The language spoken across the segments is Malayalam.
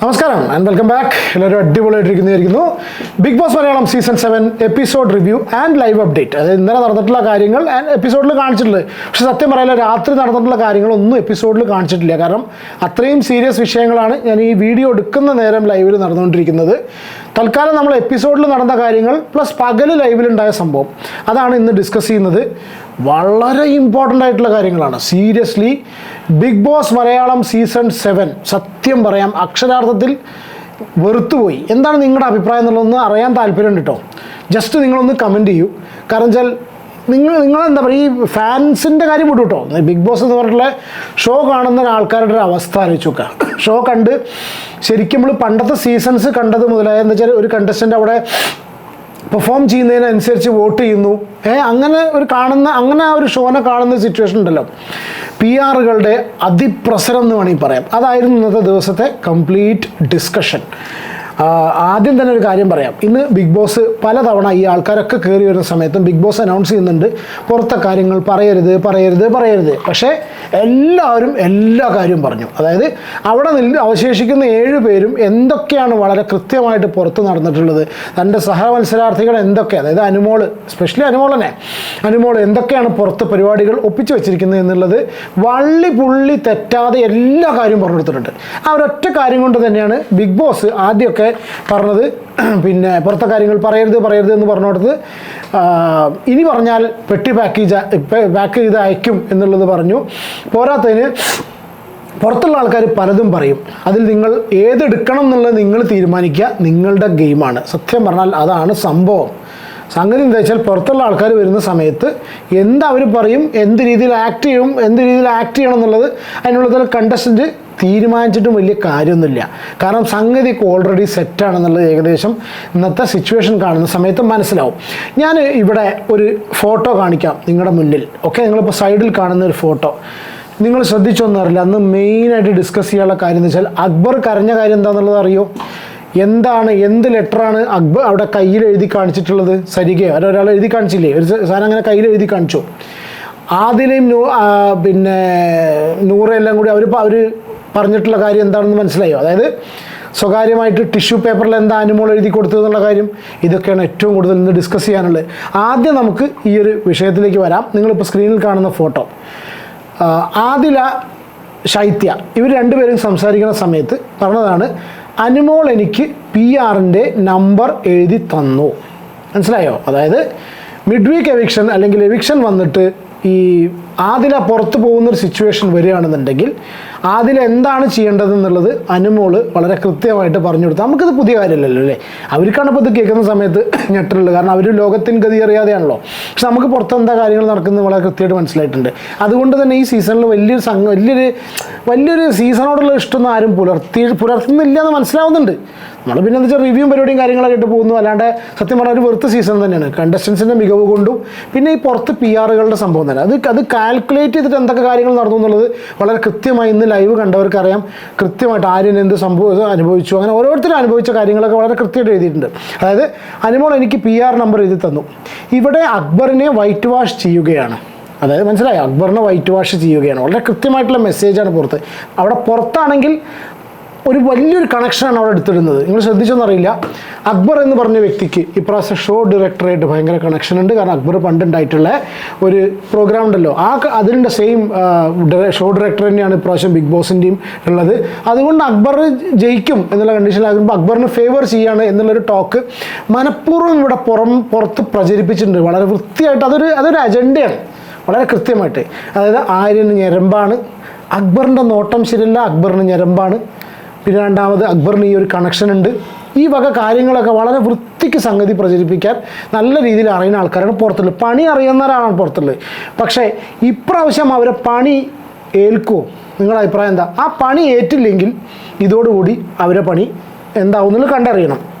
നമസ്കാരം ആൻഡ് വെൽക്കം ബാക്ക് എല്ലാവരും അടിപൊളിയായിട്ടിരിക്കുന്നതായിരിക്കുന്നു. Bigg Boss Malayalam season seven episode review and live update അതായത് ഇന്നലെ നടന്നിട്ടുള്ള കാര്യങ്ങൾ ആൻഡ് എപ്പിസോഡിൽ കാണിച്ചിട്ടുള്ളത്. പക്ഷെ സത്യം പറയാൻ രാത്രി നടന്നിട്ടുള്ള കാര്യങ്ങളൊന്നും എപ്പിസോഡിൽ കാണിച്ചിട്ടില്ല. കാരണം അത്രയും സീരിയസ് വിഷയങ്ങളാണ് ഞാൻ ഈ വീഡിയോ എടുക്കുന്ന നേരം ലൈവിൽ നടന്നുകൊണ്ടിരിക്കുന്നത്. തൽക്കാലം നമ്മൾ എപ്പിസോഡിൽ നടന്ന കാര്യങ്ങൾ പ്ലസ് പകൽ ലൈവിലുണ്ടായ സംഭവം. അതാണ് ഇന്ന് ഡിസ്കസ് ചെയ്യുന്നത്. വളരെ ഇമ്പോർട്ടന്റ് ആയിട്ടുള്ള കാര്യങ്ങളാണ്. Seriously Bigg Boss Malayalam season seven സത്യം പറയാം അക്ഷരാർത്ഥത്തിൽ വെറുത്തുപോയി. എന്താണ് നിങ്ങളുടെ അഭിപ്രായം എന്നുള്ളതെന്ന് അറിയാൻ താല്പര്യമുണ്ട് കേട്ടോ ജസ്റ്റ് നിങ്ങളൊന്ന് കമന്റ് ചെയ്യൂ. കാരണം വെച്ചാൽ നിങ്ങൾ നിങ്ങളെന്താ പറയുക? ഈ ഫാൻസിന്റെ കാര്യം വിട്ടു കേട്ടോ ബിഗ് ബോസ് എന്ന് പറഞ്ഞിട്ടുള്ള ഷോ കാണുന്ന ആൾക്കാരുടെ ഒരു അവസ്ഥ ആലോചിച്ച് നോക്കുക. ഷോ കണ്ട് ശരിക്കും നമ്മൾ പണ്ടത്തെ സീസൺസ് കണ്ടത് മുതലായ എന്താ വെച്ചാൽ ഒരു കണ്ടസ്റ്റന്റ് അവിടെ പെർഫോം ചെയ്യുന്നതിനനുസരിച്ച് വോട്ട് ചെയ്യുന്നു. ഏ അങ്ങനെ ഒരു കാണുന്ന അങ്ങനെ ആ ഒരു ഷോനെ കാണുന്ന സിറ്റുവേഷൻ ഉണ്ടല്ലോ. പി ആറുകളുടെ അതിപ്രസരം എന്ന് വേണമെങ്കിൽ പറയാം. അതായിരുന്നു ഇന്നത്തെ ദിവസത്തെ കംപ്ലീറ്റ് ഡിസ്കഷൻ ആദ്യം തന്നെ ഒരു കാര്യം പറയാം. ഇന്ന് ബിഗ് ബോസ് പലതവണ ഈ ആൾക്കാരൊക്കെ കയറി വരുന്ന സമയത്തും ബിഗ് ബോസ് അനൗൺസ് ചെയ്യുന്നുണ്ട്. പുറത്തെ കാര്യങ്ങൾ പറയരുത് പറയരുത് പറയരുത്. പക്ഷേ എല്ലാവരും എല്ലാ കാര്യവും പറഞ്ഞു. അതായത് അവിടെ നിന്ന് അവശേഷിക്കുന്ന ഏഴ് പേരും എന്തൊക്കെയാണ് വളരെ കൃത്യമായിട്ട് പുറത്ത് നടന്നിട്ടുള്ളത്? തന്റെ സഹമത്സരാർത്ഥികൾ എന്തൊക്കെ? അതായത് അനുമോൾ സ്പെഷ്യലി അനുമോൾ തന്നെ. അനുമോൾ എന്തൊക്കെയാണ് പുറത്ത് പരിപാടികൾ ഒപ്പിച്ചു വെച്ചിരിക്കുന്നത് എന്നുള്ളത് വള്ളി പുള്ളി തെറ്റാതെ എല്ലാ കാര്യവും പറഞ്ഞു കൊടുത്തിട്ടുണ്ട് ആ ഒരൊറ്റ കാര്യം കൊണ്ട് തന്നെയാണ് ബിഗ് ബോസ് ആദ്യമൊക്കെ പറഞ്ഞത്. പിന്നെ പുറത്തെ കാര്യങ്ങൾ പറയരുത് പറയരുത് എന്ന് പറഞ്ഞോടത്ത് ഇനി പറഞ്ഞാൽ പെട്ടി പാക്ക് പാക്ക് ചെയ്ത് അയക്കും എന്നുള്ളത് പറഞ്ഞു. പോരാത്തതിന് പുറത്തുള്ള ആൾക്കാർ പലതും പറയും. അതിൽ നിങ്ങൾ ഏതെടുക്കണം എന്നുള്ളത് നിങ്ങൾ തീരുമാനിക്കുക. നിങ്ങളുടെ ഗെയിമാണ് സത്യം പറഞ്ഞാൽ അതാണ് സംഭവം. സംഗതി എന്താ വെച്ചാൽ പുറത്തുള്ള ആൾക്കാർ വരുന്ന സമയത്ത് എന്താ അവർ പറയും എന്ത് രീതിയിൽ ആക്ട് ചെയ്യും എന്ത് രീതിയിൽ ആക്ട് ചെയ്യണം എന്നുള്ളത് അതിനുള്ളതിൽ കണ്ടസ്റ്റന്റ് തീരുമാനിച്ചിട്ടും വലിയ കാര്യമൊന്നുമില്ല. കാരണം സംഗതിക്ക് ഓൾറെഡി സെറ്റാണെന്നുള്ളത് ഏകദേശം ഇന്നത്തെ സിറ്റുവേഷൻ കാണുന്ന സമയത്ത് മനസ്സിലാവും. ഞാൻ ഇവിടെ ഒരു ഫോട്ടോ കാണിക്കാം നിങ്ങളുടെ മുന്നിൽ. ഓക്കെ നിങ്ങളിപ്പോൾ സൈഡിൽ കാണുന്ന ഒരു ഫോട്ടോ നിങ്ങൾ ശ്രദ്ധിച്ചൊന്നും അന്ന് മെയിനായിട്ട് ഡിസ്കസ് ചെയ്യാനുള്ള കാര്യം എന്ന് വെച്ചാൽ അക്ബർ കരഞ്ഞ കാര്യം എന്താണെന്നുള്ളത് അറിയോ? എന്താണ് എന്ത് ലെറ്ററാണ് അക്ബർ അവിടെ കയ്യിൽ എഴുതി കാണിച്ചിട്ടുള്ളത്? സരികയോ? ഒരാൾ എഴുതി കാണിച്ചില്ലേ? ഒരു സാധനം അങ്ങനെ കയ്യിൽ എഴുതി കാണിച്ചു? ആദ്യം നൂ പിന്നെ നൂറെല്ലാം കൂടി അവർ അവർ പറഞ്ഞിട്ടുള്ള കാര്യം എന്താണെന്ന് മനസ്സിലായോ? അതായത് സ്വകാര്യമായിട്ട് ടിഷ്യൂ പേപ്പറിൽ എന്താ അനുമോൾ എഴുതി കൊടുത്തത് എന്നുള്ള കാര്യം ഇതൊക്കെയാണ് ഏറ്റവും കൂടുതൽ ഇന്ന് ഡിസ്കസ് ചെയ്യാനുള്ളത്. ആദ്യം നമുക്ക് ഈ ഒരു വിഷയത്തിലേക്ക് വരാം. നിങ്ങളിപ്പോൾ സ്ക്രീനിൽ കാണുന്ന ഫോട്ടോ ആദില ശൈത്യ ഇവർ രണ്ടുപേരും സംസാരിക്കുന്ന സമയത്ത് പറഞ്ഞതാണ് അനുമോൾ എനിക്ക് പി ആറിന്റെ നമ്പർ എഴുതി തന്നു. മനസ്സിലായോ? അതായത് മിഡ് വീക്ക് എവിക്ഷൻ അല്ലെങ്കിൽ എവിക്ഷൻ വന്നിട്ട് ഈ ആദില പുറത്ത് പോകുന്നൊരു സിറ്റുവേഷൻ വരികയാണെന്നുണ്ടെങ്കിൽ ആദില എന്താണ് ചെയ്യേണ്ടതെന്നുള്ളത് അനുമോൾ വളരെ കൃത്യമായിട്ട് പറഞ്ഞു കൊടുത്തു. നമുക്കിത് പുതിയ കാര്യമല്ലല്ലോ അല്ലേ? അവർക്കാണ് ഇപ്പോൾ ഇത് കേൾക്കുന്ന സമയത്ത് ഞെട്ടുള്ളത് കാരണം അവർ ലോകത്തിന് ഗതി അറിയാതെയാണല്ലോ. പക്ഷെ നമുക്ക് പുറത്ത് എന്താ കാര്യങ്ങൾ നടക്കുന്നത് വളരെ കൃത്യമായിട്ട് മനസ്സിലായിട്ടുണ്ട്. അതുകൊണ്ട് തന്നെ ഈ സീസണിൽ വലിയൊരു സംഘ വലിയൊരു വലിയൊരു സീസണോടുള്ള ഇഷ്ടമൊന്നും ആരും പുലർത്തി പുലർത്തുന്നില്ല എന്ന് മനസ്സിലാവുന്നുണ്ട്. നമ്മൾ പിന്നെ എന്താ വെച്ചാൽ റിവ്യൂവും പരിപാടിയും കാര്യങ്ങളൊക്കെ ഇട്ട് പോകുന്നു. അല്ലാണ്ട് സത്യം പറഞ്ഞാൽ ഒരു വെറുത്ത സീസൺ തന്നെയാണ്. കണ്ടസ്റ്റൻസിന്റെ മികവ് കൊണ്ടും പിന്നെ ഈ പുറത്ത് പി ആറുകളുടെ സംഭവം തന്നെ. അത് അത് കാൽക്കുലേറ്റ് ചെയ്തിട്ട് എന്തൊക്കെ കാര്യങ്ങൾ നടന്നു എന്നുള്ളത് വളരെ കൃത്യമായി ഇന്ന് ലൈവ് കണ്ടവർക്ക് അറിയാം. കൃത്യമായിട്ട് ആര്യൻ എന്ത് സംഭവം അനുഭവിച്ചു. അങ്ങനെ ഓരോരുത്തരും അനുഭവിച്ച കാര്യങ്ങളൊക്കെ വളരെ കൃത്യമായിട്ട് എഴുതിയിട്ടുണ്ട്. അതായത് അനുമോൾ എനിക്ക് പി ആർ നമ്പർ എഴുതി തന്നു. ഇവിടെ അക്ബറിനെ വൈറ്റ് വാഷ് ചെയ്യുകയാണ്. അതായത് മനസ്സിലായി? അക്ബറിനെ വൈറ്റ് വാഷ് ചെയ്യുകയാണ്. വളരെ കൃത്യമായിട്ടുള്ള മെസ്സേജാണ് പുറത്ത്. അവിടെ പുറത്താണെങ്കിൽ ഒരു വലിയൊരു കണക്ഷനാണ് അവിടെ എടുത്തിടുന്നത്. നിങ്ങൾ ശ്രദ്ധിച്ചൊന്നറിയില്ല. അക്ബർ എന്ന് പറഞ്ഞ വ്യക്തിക്ക് ഇപ്രാവശ്യം ഷോ ഡയറക്ടറായിട്ട് ഭയങ്കര കണക്ഷൻ ഉണ്ട്. കാരണം അക്ബർ പണ്ടുണ്ടായിട്ടുള്ള ഒരു പ്രോഗ്രാം ഉണ്ടല്ലോ. ആ അതിന്റെ സെയിം ഷോ ഡയറക്ടർ തന്നെയാണ് ഇപ്രാവശ്യം ബിഗ് ബോസിന്റെയും ഉള്ളത്. അതുകൊണ്ട് അക്ബർ ജയിക്കും എന്നുള്ള കണ്ടീഷനിലാകുമ്പോൾ അക്ബറിന് ഫേവർ ചെയ്യാണ് എന്നുള്ളൊരു ടോക്ക് മനഃപൂർവം ഇവിടെ പുറം പുറത്ത് പ്രചരിപ്പിച്ചിട്ടുണ്ട്. വളരെ വൃത്തിയായിട്ട് അതൊരു അതൊരു അജണ്ടയാണ് വളരെ കൃത്യമായിട്ട്. അതായത് ആര്യന് ഞരമ്പാണ്. അക്ബറിന്റെ നോട്ടം ശരിയല്ല അക്ബറിന് ഞരമ്പാണ്. പിന്നെ രണ്ടാമത് അക്ബറിന് ഈ ഒരു കണക്ഷൻ ഉണ്ട്. ഈ വക കാര്യങ്ങളൊക്കെ വളരെ വൃത്തിക്ക് സംഗതി പ്രചരിപ്പിക്കാൻ നല്ല രീതിയിൽ അറിയുന്ന ആൾക്കാരാണ് പുറത്തുള്ളത്. പണി അറിയുന്നവരാണ് പുറത്തുള്ളത്. പക്ഷേ ഇപ്രാവശ്യം അവരെ പണി ഏൽക്കുമോ നിങ്ങളുടെ അഭിപ്രായം എന്താ? ആ പണി ഏറ്റില്ലെങ്കിൽ ഇതോടുകൂടി അവരെ പണി എന്താവും എന്നുള്ളത് കണ്ടറിയണം.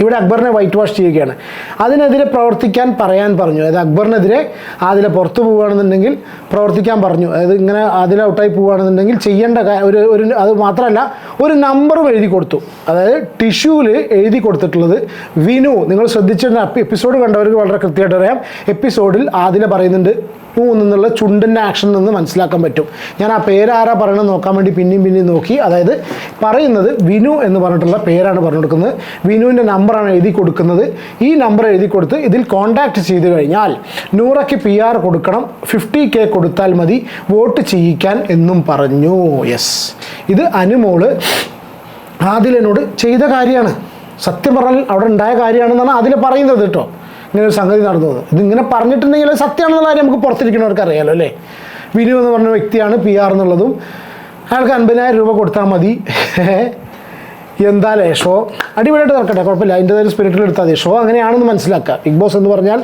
ഇവിടെ അക്ബറിനെ വൈറ്റ് വാഷ് ചെയ്യുകയാണ്. അതിനെതിരെ പ്രവർത്തിക്കാൻ പറയാൻ പറഞ്ഞു. അതായത് അക്ബറിനെതിരെ അതിലെ പുറത്ത് പോവുകയാണെന്നുണ്ടെങ്കിൽ പ്രവർത്തിക്കാൻ പറഞ്ഞു. അതായത് ഇങ്ങനെ അതിൽ ഔട്ടായി പോവുകയാണെന്നുണ്ടെങ്കിൽ ചെയ്യേണ്ട ഒരു ഒരു അത് മാത്രമല്ല ഒരു നമ്പറും എഴുതി കൊടുത്തു. അതായത് ടിഷ്യൂവിൽ എഴുതി കൊടുത്തിട്ടുള്ളത് വിനു. നിങ്ങൾ ശ്രദ്ധിച്ചിരുന്ന എപ്പിസോഡ് കണ്ടവർക്ക് വളരെ കൃത്യമായിട്ട് അറിയാം. എപ്പിസോഡിൽ ആദില പറയുന്നുണ്ട് എന്നുള്ള ചുണ്ടിന്റെ ആക്ഷനിൽ നിന്ന് മനസ്സിലാക്കാൻ പറ്റും. ഞാൻ ആ പേരാരാ പറയണമെന്ന് നോക്കാൻ വേണ്ടി പിന്നെയും പിന്നെയും നോക്കി. അതായത് പറയുന്നത് വിനു എന്ന് പറഞ്ഞിട്ടുള്ള പേരാണ് പറഞ്ഞു കൊടുക്കുന്നത് വിനുവിന്റെ നമ്പറാണ് എഴുതി കൊടുക്കുന്നത്. ഈ നമ്പർ എഴുതി കൊടുത്ത് ഇതിൽ കോൺടാക്റ്റ് ചെയ്ത് കഴിഞ്ഞാൽ നൂറയ്ക്ക് പി ആർ കൊടുക്കണം ഫിഫ്റ്റി കെ കൊടുത്താൽ മതി വോട്ട് ചെയ്യിക്കാൻ എന്നും പറഞ്ഞു. യെസ് ഇത് അനുമോൾ ആദിൽ എന്നോട് ചെയ്ത കാര്യമാണ്. സത്യം പറഞ്ഞാൽ അവിടെ ഉണ്ടായ കാര്യമാണെന്നാണ് അതിൽ പറയുന്നത് കേട്ടോ. ഇങ്ങനെ ഒരു സംഗതി നടന്നത്. ഇതിങ്ങനെ പറഞ്ഞിട്ടുണ്ടെങ്കിൽ സത്യമാണെന്നുള്ള കാര്യം നമുക്ക് പുറത്തിരിക്കുന്നവർക്ക് അറിയാലോ അല്ലേ? വിനു എന്ന് പറഞ്ഞ വ്യക്തിയാണ് പി ആർ എന്നുള്ളതും. അയാൾക്ക് അൻപതിനായിരം രൂപ കൊടുത്താൽ മതി. എന്താ ഷോ അടിപൊളിയായിട്ട് നടക്കട്ടെ കുഴപ്പമില്ല. അതിന്റെതായ സ്പിരിറ്റിൽ എടുത്താൽ മതി. ഷോ അങ്ങനെയാണെന്ന് മനസ്സിലാക്കുക. ബിഗ് ബോസ് എന്ന് പറഞ്ഞാൽ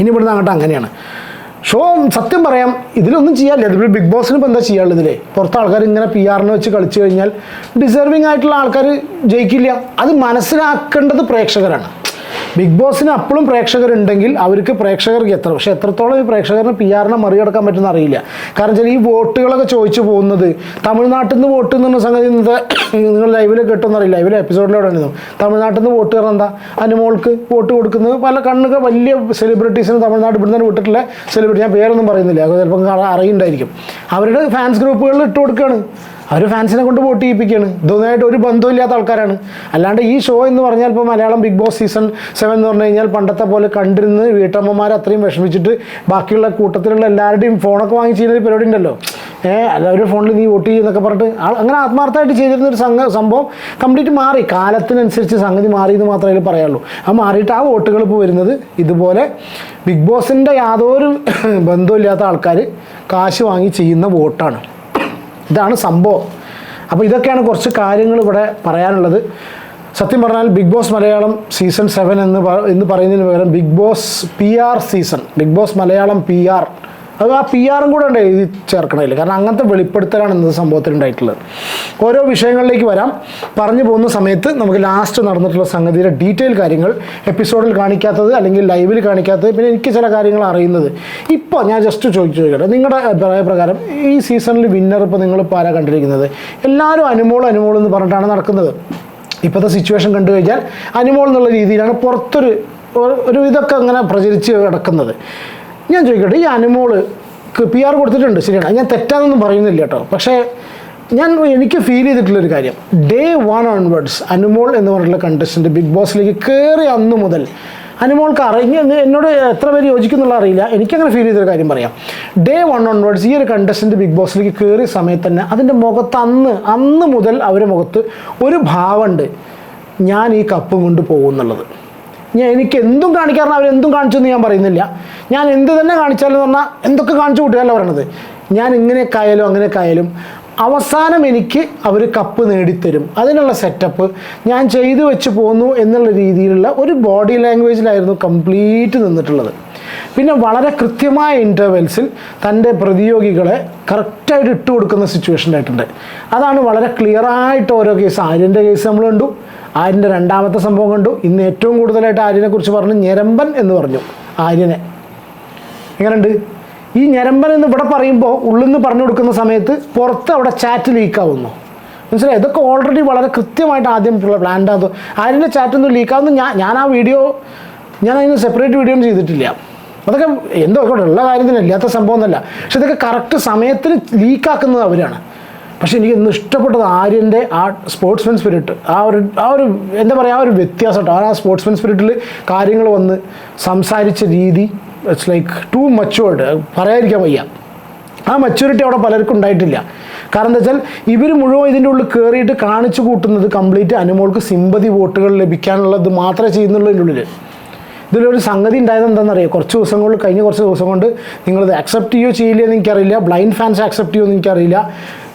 ഇനി ഇവിടുന്ന് അങ്ങോട്ട് അങ്ങനെയാണ്. ഷോ സത്യം പറയാം ഇതിലൊന്നും ചെയ്യാനില്ല. ഇതിൽ ബിഗ് ബോസിന് ഇപ്പോൾ എന്താ ചെയ്യാനുള്ളത് ഇതിലേ? പുറത്ത് ആൾക്കാർ ഇങ്ങനെ പി ആറിനെ വെച്ച് കളിച്ചു കഴിഞ്ഞാൽ ഡിസേർവിങ് ആയിട്ടുള്ള ആൾക്കാർ ജയിക്കില്ല. അത് മനസ്സിലാക്കേണ്ടത് പ്രേക്ഷകരാണ്. ബിഗ് ബോസിന് അപ്പോഴും പ്രേക്ഷകരുണ്ടെങ്കിൽ അവർക്ക് പ്രേക്ഷകർക്ക് എത്ര പക്ഷെ എത്രത്തോളം ഈ പ്രേക്ഷകറിന് പി ആറിനെ മറികടക്കാൻ പറ്റുന്ന അറിയില്ല. കാരണം വെച്ചാൽ ഈ വോട്ടുകളൊക്കെ ചോദിച്ചു പോകുന്നത് തമിഴ്നാട്ടിൽ നിന്ന് വോട്ട് എന്ന് സംഗതി നിങ്ങൾ ലൈവിൽ കിട്ടുമെന്നറിയില്ല അറിയില്ല. ലൈവിൽ എപ്പിസോഡിലൂടെ ആയിരുന്നു? തമിഴ്നാട്ടിൽ നിന്ന് വോട്ട് കയറാൻ എന്താ? അനുമോൾക്ക് വോട്ട് കൊടുക്കുന്നത് പല കണ്ണുകൾ വലിയ സെലിബ്രിറ്റീസിന് തമിഴ്നാട് ഇവിടുന്ന് തന്നെ വിട്ടിട്ടുള്ള സെലിബ്രിറ്റി ഞാൻ പേരൊന്നും പറയുന്നില്ല. ചിലപ്പോൾ അറിയുണ്ടായിരിക്കും. അവരുടെ ഫാൻസ് ഗ്രൂപ്പുകളിൽ ഇട്ട് കൊടുക്കുകയാണ്. അവർ ഫാൻസിനെ കൊണ്ട് വോട്ട് ചെയ്യിപ്പിക്കുകയാണ്. ഇതൊന്നായിട്ട് ഒരു ബന്ധമില്ലാത്ത ആൾക്കാരാണ്. അല്ലാണ്ട് ഈ ഷോ എന്ന് പറഞ്ഞാൽ ഇപ്പോൾ Malayalam Bigg Boss season seven എന്ന് പറഞ്ഞു കഴിഞ്ഞാൽ പണ്ടത്തെ പോലെ കണ്ടിരുന്ന് വീട്ടമ്മമാർ അത്രയും വിഷമിച്ചിട്ട് ബാക്കിയുള്ള കൂട്ടത്തിലുള്ള എല്ലാവരുടെയും ഫോണൊക്കെ വാങ്ങി ചെയ്യുന്ന ഒരു പരിപാടി ഉണ്ടല്ലോ. ഏഹ് അല്ല ഒരു ഫോണിൽ നീ വോട്ട് ചെയ്യുന്നൊക്കെ പറഞ്ഞിട്ട് അങ്ങനെ ആത്മാർത്ഥമായിട്ട് ചെയ്തിരുന്ന ഒരു സംഘ സംഭവം കംപ്ലീറ്റ് മാറി. കാലത്തിനനുസരിച്ച് സംഗതി മാറി എന്ന് മാത്രമേ പറയുള്ളൂ ആ മാറിയിട്ട് ആ വോട്ടുകൾ ഇപ്പോൾ വരുന്നത് ഇതുപോലെ ബിഗ് ബോസിന്റെ യാതൊരു ബന്ധമില്ലാത്ത ആൾക്കാർ കാശ് വാങ്ങി ചെയ്യുന്ന വോട്ടാണ്. ഇതാണ് സംഭവം. അപ്പോൾ ഇതൊക്കെയാണ് കുറച്ച് കാര്യങ്ങൾ ഇവിടെ പറയാനുള്ളത്. സത്യം പറഞ്ഞാൽ Bigg Boss Malayalam season seven എന്ന് എന്ന് പറയുന്നതിന് പകരം Bigg Boss P R season Bigg Boss Malayalam P R അത് ആ പി ആറും കൂടെ ഉണ്ട് എഴുതി ചേർക്കണമില്ല കാരണം അങ്ങനത്തെ വെളിപ്പെടുത്തലാണ് ഇന്നത്തെ സംഭവത്തിൽ ഉണ്ടായിട്ടുള്ളത്. ഓരോ വിഷയങ്ങളിലേക്ക് വരാം. പറഞ്ഞു പോകുന്ന സമയത്ത് നമുക്ക് ലാസ്റ്റ് നടന്നിട്ടുള്ള സംഗതിയുടെ ഡീറ്റെയിൽ കാര്യങ്ങൾ എപ്പിസോഡിൽ കാണിക്കാത്തത് അല്ലെങ്കിൽ ലൈവിൽ കാണിക്കാത്തത് പിന്നെ എനിക്ക് ചില കാര്യങ്ങൾ അറിയുന്നത്. ഇപ്പോൾ ഞാൻ ജസ്റ്റ് ചോദിച്ചു ചോദിക്കട്ടെ. നിങ്ങളുടെ അഭിപ്രായ പ്രകാരം ഈ സീസണിൽ വിന്നർ ഇപ്പോൾ നിങ്ങൾ ആരാ കണ്ടിരിക്കുന്നത്? എല്ലാവരും അനുമോൾ അനുമോൾ എന്ന് പറഞ്ഞിട്ടാണ് നടക്കുന്നത്. ഇപ്പോഴത്തെ സിറ്റുവേഷൻ കണ്ടു കഴിഞ്ഞാൽ അനുമോൾ എന്നുള്ള രീതിയിലാണ് പുറത്തൊരു ഒരു ഇതൊക്കെ അങ്ങനെ പ്രചരിച്ച് കിടക്കുന്നത് ഞാൻ ചോദിക്കട്ടെ ഈ അനിമോൾ പി ആർ കൊടുത്തിട്ടുണ്ട് ശരിയാണ്. ഞാൻ തെറ്റാണെന്നും പറയുന്നില്ല കേട്ടോ. പക്ഷേ ഞാൻ എനിക്ക് ഫീൽ ചെയ്തിട്ടുള്ളൊരു കാര്യം. ഡേ വൺ ഓൺവേർഡ്സ് അനുമോൾ എന്ന് പറഞ്ഞിട്ടുള്ള കണ്ടസ്റ്റന്റ് ബിഗ് ബോസിലേക്ക് കയറി അന്ന് മുതൽ. അനുമോൾക്ക് അറിഞ്ഞ എന്നോട് എത്ര പേര് യോജിക്കുന്നുള്ള അറിയില്ല. എനിക്കങ്ങനെ ഫീൽ ചെയ്തൊരു കാര്യം പറയാം. ഡേ വൺ ഓൺവേർഡ്സ് ഈ ഒരു കണ്ടസ്റ്റന്റ് ബിഗ് ബോസിലേക്ക് കയറിയ സമയത്ത് തന്നെ അതിന്റെ മുഖത്ത് അന്ന് അന്ന് മുതൽ അവരുടെ മുഖത്ത് ഒരു ഭാവമുണ്ട്. ഞാൻ ഈ കപ്പും കൊണ്ട് പോകുന്നുള്ളത്. ഞാൻ എനിക്ക് എന്തും കാണിക്കാറുണ്ട് അവരെന്തും കാണിച്ചു എന്ന് ഞാൻ പറയുന്നില്ല. ഞാൻ എന്ത് തന്നെ കാണിച്ചാലും എന്ന് പറഞ്ഞാൽ എന്തൊക്കെ കാണിച്ചു കൂട്ടുകയല്ല പറയണത് ഞാൻ ഇങ്ങനെയൊക്കെ ആയാലും അങ്ങനെയൊക്കെ ആയാലും അവസാനം എനിക്ക് അവർ കപ്പ് നേടിത്തരും. അതിനുള്ള സെറ്റപ്പ് ഞാൻ ചെയ്തു വെച്ച് പോന്നു എന്നുള്ള രീതിയിലുള്ള ഒരു ബോഡി ലാംഗ്വേജിലായിരുന്നു കംപ്ലീറ്റ് നിന്നിട്ടുള്ളത്. പിന്നെ വളരെ കൃത്യമായ ഇന്റർവെൽസിൽ തന്റെ പ്രതിയോഗികളെ കറക്റ്റായിട്ട് ഇട്ട് കൊടുക്കുന്ന സിറ്റുവേഷൻ ആയിട്ടുണ്ട് അതാണ് വളരെ ക്ലിയറായിട്ട് ഓരോ കേസ് ആര്യന്റെ കേസ് നമ്മൾ കണ്ടു. ആര്യന്റെ രണ്ടാമത്തെ സംഭവം കണ്ടു. ഇന്ന് ഏറ്റവും കൂടുതലായിട്ട് ആര്യനെ കുറിച്ച് പറഞ്ഞു ഞരമ്പൻ എന്ന് പറഞ്ഞു. ആര്യനെ. എങ്ങനെയുണ്ട്? ഈ ഞരമ്പൻ എന്ന് ഇവിടെ പറയുമ്പോൾ ഉള്ളിൽ നിന്ന് പറഞ്ഞു കൊടുക്കുന്ന സമയത്ത് പുറത്ത് അവിടെ ചാറ്റ് ലീക്കാവുന്നു മനസ്സിലായി? ഇതൊക്കെ ഓൾറെഡി വളരെ കൃത്യമായിട്ട് ആദ്യം പ്ലാൻഡ് ആകുന്നു ആര്യന്റെ ചാറ്റൊന്നും ലീക്കാവുന്നു ഞാൻ ഞാൻ ആ വീഡിയോ ഞാൻ അതിന് സെപ്പറേറ്റ് വീഡിയോ ഒന്നും ചെയ്തിട്ടില്ല. അതൊക്കെ എന്തോ ഉള്ള കാര്യത്തിനല്ലാത്ത സംഭവം ഒന്നുമല്ല പക്ഷെ ഇതൊക്കെ കറക്റ്റ് സമയത്തിന് ലീക്കാക്കുന്നത് അവരാണ് പക്ഷെ എനിക്ക് ഇന്ന് ഇഷ്ടപ്പെട്ടത് ആര്യന്റെ ആ സ്പോർട്സ്മാൻ സ്പിരിറ്റ് ആ ഒരു ആ ഒരു എന്താ പറയുക ആ ഒരു വ്യത്യാസം ആ സ്പോർട്സ്മാൻ സ്പിരിറ്റിൽ കാര്യങ്ങൾ വന്ന് സംസാരിച്ച രീതി ഇറ്റ്സ് ലൈക്ക് ടു മച്ചുവേർഡ് പറയാതിരിക്കാൻ വയ്യ. ആ മച്യൂരിറ്റി അവിടെ പലർക്കും ഉണ്ടായിട്ടില്ല. കാരണം എന്താ വെച്ചാൽ ഇവർ മുഴുവൻ ഇതിന്റെ ഉള്ളിൽ കയറിയിട്ട് കാണിച്ചു കൂട്ടുന്നത് കംപ്ലീറ്റ് അനുമോൾക്ക് സിമ്പതി വോട്ടുകൾ ലഭിക്കാനുള്ളത് മാത്രമേ ചെയ്യുന്നുള്ളൂ ഇതിന്റെ ഉള്ളിൽ ഇതിലൊരു സംഗതി ഉണ്ടായത് എന്താണെന്നറിയാം? കുറച്ച് ദിവസം കൊണ്ട് കഴിഞ്ഞ കുറച്ച് ദിവസം കൊണ്ട് നിങ്ങളത് അക്സെപ്റ്റ് ചെയ്യുകയോ ചെയ്യില്ല എന്ന് എനിക്കറിയില്ല. ബ്ലൈൻഡ് ഫാൻസ് അക്സെപ്റ്റ് ചെയ്യുമോ എന്ന് എനിക്കറിയില്ല.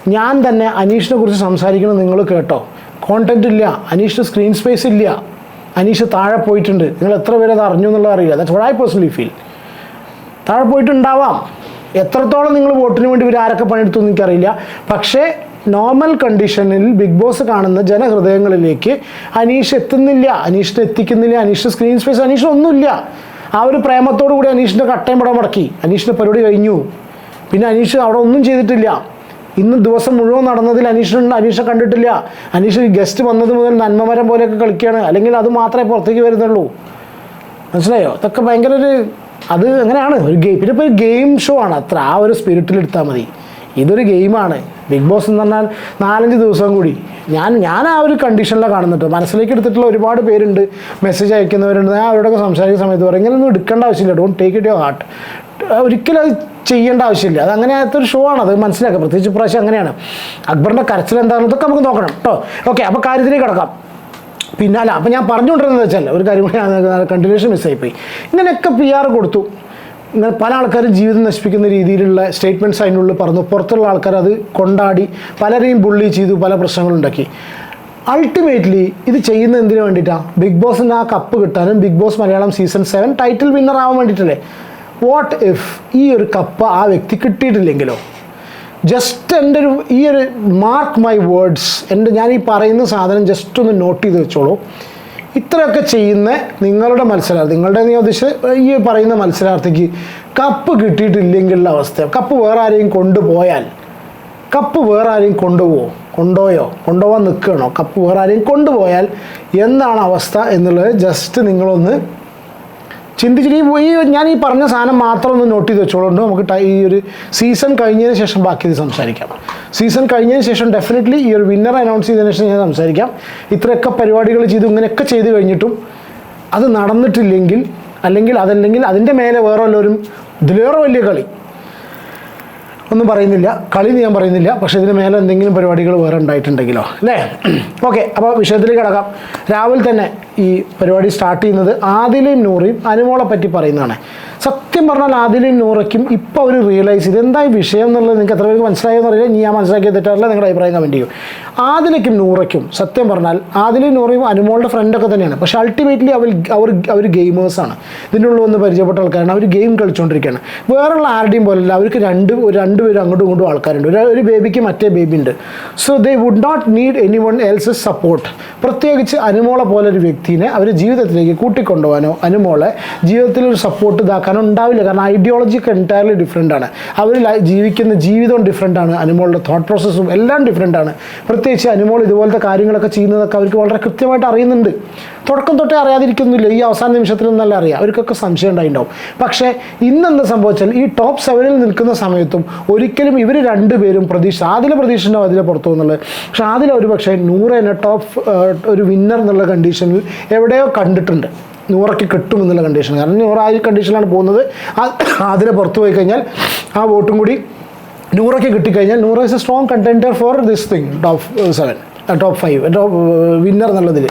ഞാൻ തന്നെ അനീഷിനെ കുറിച്ച് സംസാരിക്കണം നിങ്ങൾ കേട്ടോ. കോണ്ടന്റ് ഇല്ല. അനീഷ് സ്ക്രീൻ സ്പേസ് ഇല്ല. അനീഷ് താഴെ പോയിട്ടുണ്ട്. നിങ്ങൾ എത്ര പേര് അത് അറിഞ്ഞു എന്നുള്ളത് അറിയില്ല. That's what I personally feel താഴെ പോയിട്ടുണ്ടാവാം. എത്രത്തോളം നിങ്ങൾ വോട്ടിന് വേണ്ടി ഇവർ ആരൊക്കെ പണിയെടുത്തു എന്ന് എനിക്കറിയില്ല. പക്ഷേ നോർമൽ കണ്ടീഷനിൽ ബിഗ് ബോസ് കാണുന്ന ജനഹൃദയങ്ങളിലേക്ക് അനീഷ് എത്തുന്നില്ല. അനീഷിനെ എത്തിക്കുന്നില്ല. അനീഷിന് സ്ക്രീൻ സ്പേസ് അനീഷ് ഒന്നുമില്ല. ആ ഒരു പ്രേമത്തോടു കൂടി അനീഷിന്റെ കട്ടയം പടം മുടക്കി. അനീഷിന്റെ പരിപാടി കഴിഞ്ഞു. പിന്നെ അനീഷ് അവിടെ ഒന്നും ചെയ്തിട്ടില്ല. ഇന്ന് ദിവസം മുഴുവൻ നടന്നതിൽ അനീഷിനുണ്ട് അനീഷ കണ്ടിട്ടില്ല. അനീഷ് ഗസ്റ്റ് വന്നത് മുതൽ നന്മമരം പോലെയൊക്കെ കളിക്കുകയാണ്. അല്ലെങ്കിൽ അത് മാത്രമേ പുറത്തേക്ക് വരുന്നുള്ളൂ. മനസ്സിലായോ? അതൊക്കെ ഭയങ്കര ഒരു അത് അങ്ങനെയാണ്. ഒരു ഗെയിം. പിന്നെ ഇപ്പോൾ ഒരു ഗെയിം ഷോ ആണ്. അത്ര ആ ഒരു സ്പിരിറ്റിൽ എടുത്താൽ മതി. ഇതൊരു ഗെയിമാണ് ബിഗ് ബോസ് എന്ന് പറഞ്ഞാൽ നാലഞ്ച് ദിവസം കൂടി. ഞാൻ ഞാൻ ആ ഒരു കണ്ടീഷനിലാണ് കാണുന്നുണ്ട് മനസ്സിലേക്ക് എടുത്തിട്ടുള്ള ഒരുപാട് പേരുണ്ട്. മെസ്സേജ് അയക്കുന്നവരുണ്ട്. ഞാൻ അവരോടൊക്കെ സംസാരിക്കുന്ന സമയത്ത് പറയും. ഇങ്ങനെയൊന്നും എടുക്കേണ്ട ആവശ്യമില്ല. Don't take it your heart ഒരിക്കലും അത് ചെയ്യേണ്ട ആവശ്യമില്ല. അത് അങ്ങനെ ഒരു ഷോ ആണ്. അത് മനസ്സിലാക്കുക പ്രത്യേകിച്ച് പ്രാവശ്യം അങ്ങനെയാണ്. അക്ബറിന്റെ കരച്ചിൽ എന്താണെന്ന് ഇതൊക്കെ നമുക്ക് നോക്കണം കേട്ടോ ഓക്കെ അപ്പോൾ കാര്യത്തിലേക്ക് കിടക്കാം. പിന്നെ അല്ല അപ്പം ഞാൻ പറഞ്ഞുകൊണ്ടിരുന്നത് വെച്ചാൽ ഒരു കാര്യം കൂടി കണ്ടിന്യൂഷൻ മിസ്സായിപ്പോയി ഇങ്ങനെയൊക്കെ പി ആർ കൊടുത്തു. ഇങ്ങനെ പല ആൾക്കാരും ജീവിതം നശിപ്പിക്കുന്ന രീതിയിലുള്ള സ്റ്റേറ്റ്മെന്റ്സ് അതിനുള്ളിൽ പറഞ്ഞു. പുറത്തുള്ള ആൾക്കാർ അത് കൊണ്ടാടി പലരെയും ബുള്ളി ചെയ്തു പല പ്രശ്നങ്ങളുണ്ടാക്കി. അൾട്ടിമേറ്റ്ലി ഇത് ചെയ്യുന്ന എന്തിനു വേണ്ടിയിട്ടാണ് ബിഗ് ബോസിന് ആ കപ്പ് കിട്ടാനും Bigg Boss Malayalam season seven title winner ആവാൻ വേണ്ടിയിട്ടല്ലേ? വാട്ട് ഇഫ് ഈ ഒരു കപ്പ് ആ വ്യക്തി കിട്ടിയിട്ടില്ലെങ്കിലോ? ജസ്റ്റ് എന്റെ ഒരു ഈ ഒരു മാർക്ക് മൈ വേർഡ്സ് എന്റെ ഞാൻ ഈ പറയുന്ന സാധനം ജസ്റ്റ് ഒന്ന് നോട്ട് ചെയ്ത് വെച്ചോളൂ. ഇത്രയൊക്കെ ചെയ്യുന്ന നിങ്ങളുടെ മത്സരാർത്ഥി നിങ്ങളുടെ നീ ഉദ്ദേശിച്ച് ഈ പറയുന്ന മത്സരാർത്ഥിക്ക് കപ്പ് കിട്ടിയിട്ടില്ലെങ്കിലുള്ള അവസ്ഥ കപ്പ് വേറെ ആരെയും കൊണ്ടുപോയാൽ കപ്പ് വേറെ ആരെയും കൊണ്ടുപോകുമോ കൊണ്ടുപോയോ കൊണ്ടുപോകാൻ നിൽക്കണോ കപ്പ് വേറെ ആരെയും കൊണ്ടുപോയാൽ എന്താണ് അവസ്ഥ എന്നുള്ളത് ജസ്റ്റ് നിങ്ങളൊന്ന് ചിന്തിച്ചിട്ട് ഈ ഞാൻ ഈ പറഞ്ഞ സാധനം മാത്രം ഒന്ന് നോട്ട് ചെയ്ത് വെച്ചോളുണ്ട് നമുക്ക് ഈ ഒരു സീസൺ കഴിഞ്ഞതിന് ശേഷം ബാക്കി ഇത് സംസാരിക്കാം. സീസൺ കഴിഞ്ഞതിന് ശേഷം ഡെഫിനറ്റ്ലി ഈ ഒരു വിന്നർ അനൗൺസ് ചെയ്തതിന് ശേഷം ഞാൻ സംസാരിക്കാം. ഇത്രയൊക്കെ പരിപാടികൾ ചെയ്തു ഇങ്ങനെയൊക്കെ ചെയ്ത് കഴിഞ്ഞിട്ടും അത് നടന്നിട്ടില്ലെങ്കിൽ അല്ലെങ്കിൽ അതല്ലെങ്കിൽ അതിന്റെ മേലെ വേറെ വല്ലവരും ഇതിലേറെ വലിയ കളി ഒന്നും പറയുന്നില്ല. കളി ഞാൻ പറയുന്നില്ല. പക്ഷേ ഇതിന് മേലെ എന്തെങ്കിലും പരിപാടികൾ വേറെ ഉണ്ടായിട്ടുണ്ടെങ്കിലോ? അല്ലേ? ഓക്കെ അപ്പോൾ വിഷയത്തിലേക്ക് കിടക്കാം. രാവിലെ തന്നെ ഈ പരിപാടി സ്റ്റാർട്ട് ചെയ്യുന്നത് ആദിലയും നൂറയും അനുമോളെ പറ്റി പറയുന്നതാണ്. സത്യം പറഞ്ഞാൽ ആദിലയും നൂറയ്ക്കും ഇപ്പോൾ അവർ റിയലൈസ് ചെയ്ത് എന്താ ഈ വിഷയം എന്നുള്ളത് നിങ്ങൾക്ക് എത്ര പേർക്ക് മനസ്സിലായെന്ന് അറിയില്ല. ഞാൻ മനസ്സിലാക്കിയ തെറ്റാറില്ല നിങ്ങളുടെ അഭിപ്രായം കമന്റ് ചെയ്യും. ആദിലയ്ക്കും നൂറയ്ക്കും സത്യം പറഞ്ഞാൽ ആദിലയും നൂറയും അനുമോളുടെ ഫ്രണ്ടൊക്കെ തന്നെയാണ്. പക്ഷേ അൾട്ടിമേറ്റ്ലി അവർ അവർ അവർ ഗെയിമേഴ്സാണ് ഇതിനുള്ള ഒന്ന് പരിചയപ്പെട്ട ആൾക്കാരാണ്. അവർ ഗെയിം കളിച്ചുകൊണ്ടിരിക്കുകയാണ് വേറെയുള്ള ആരുടെയും പോലെയല്ല അവർക്ക് രണ്ട് രണ്ട് രണ്ടുപേരും അങ്ങോട്ടും ഇങ്ങോട്ടും ആൾക്കാരുണ്ട്. ഒരു ബേബിക്ക് മറ്റേ ബേബി ഉണ്ട്. So they would not need anyone else's support പ്രത്യേകിച്ച് അനുമോളെ പോലെ ഒരു വ്യക്തിനെ അവർ ജീവിതത്തിലേക്ക് കൂട്ടിക്കൊണ്ടുപോകാനോ അനുമോളെ ജീവിതത്തിൽ ഒരു സപ്പോർട്ട് ഇതാക്കാനോ ഉണ്ടാവില്ല. കാരണം ഐഡിയോളജി ഒക്കെ എന്റയർലി ഡിഫറെന്റ് ആണ്. അവർ ജീവിക്കുന്ന ജീവിതവും ഡിഫറെന്റ് ആണ്. അനുമോളുടെ തോട്ട് പ്രോസസ്സും എല്ലാം ഡിഫറെന്റ് ആണ്. പ്രത്യേകിച്ച് അനുമോൾ ഇതുപോലത്തെ കാര്യങ്ങളൊക്കെ ചെയ്യുന്നതൊക്കെ അവർക്ക് വളരെ കൃത്യമായിട്ട് അറിയുന്നുണ്ട്. തുടക്കം തൊട്ടേ അറിയാതിരിക്കുന്നില്ല. ഈ അവസാന നിമിഷത്തിൽ നല്ല അറിയാം. അവർക്കൊക്കെ സംശയം ഉണ്ടായിട്ടുണ്ടാവും. പക്ഷേ ഇന്നെന്ത് സംഭവിച്ചാൽ ഈ ടോപ്പ് സെവനിൽ നിൽക്കുന്ന സമയത്തും ഒരിക്കലും ഇവർ രണ്ടുപേരും പ്രതീക്ഷ ആദ്യം പ്രതീക്ഷ ഉണ്ടാവും അതിലെ പുറത്തു എന്നുള്ളത് പക്ഷേ ആദ്യം ഒരു പക്ഷേ നൂറേനെ ടോപ്പ് ഒരു വിന്നർ എന്നുള്ള കണ്ടീഷനിൽ എവിടെയോ കണ്ടിട്ടുണ്ട്. നൂറയ്ക്ക് കിട്ടും എന്നുള്ള കണ്ടീഷൻ കാരണം നൂറ് ആ കണ്ടീഷനിലാണ് പോകുന്നത്. അതിനെ പുറത്തു പോയി കഴിഞ്ഞാൽ ആ വോട്ടും കൂടി നൂറയ്ക്ക് കിട്ടിക്കഴിഞ്ഞാൽ Noora is a strong contender for this thing top seven top five top winner എന്നുള്ളതിൽ.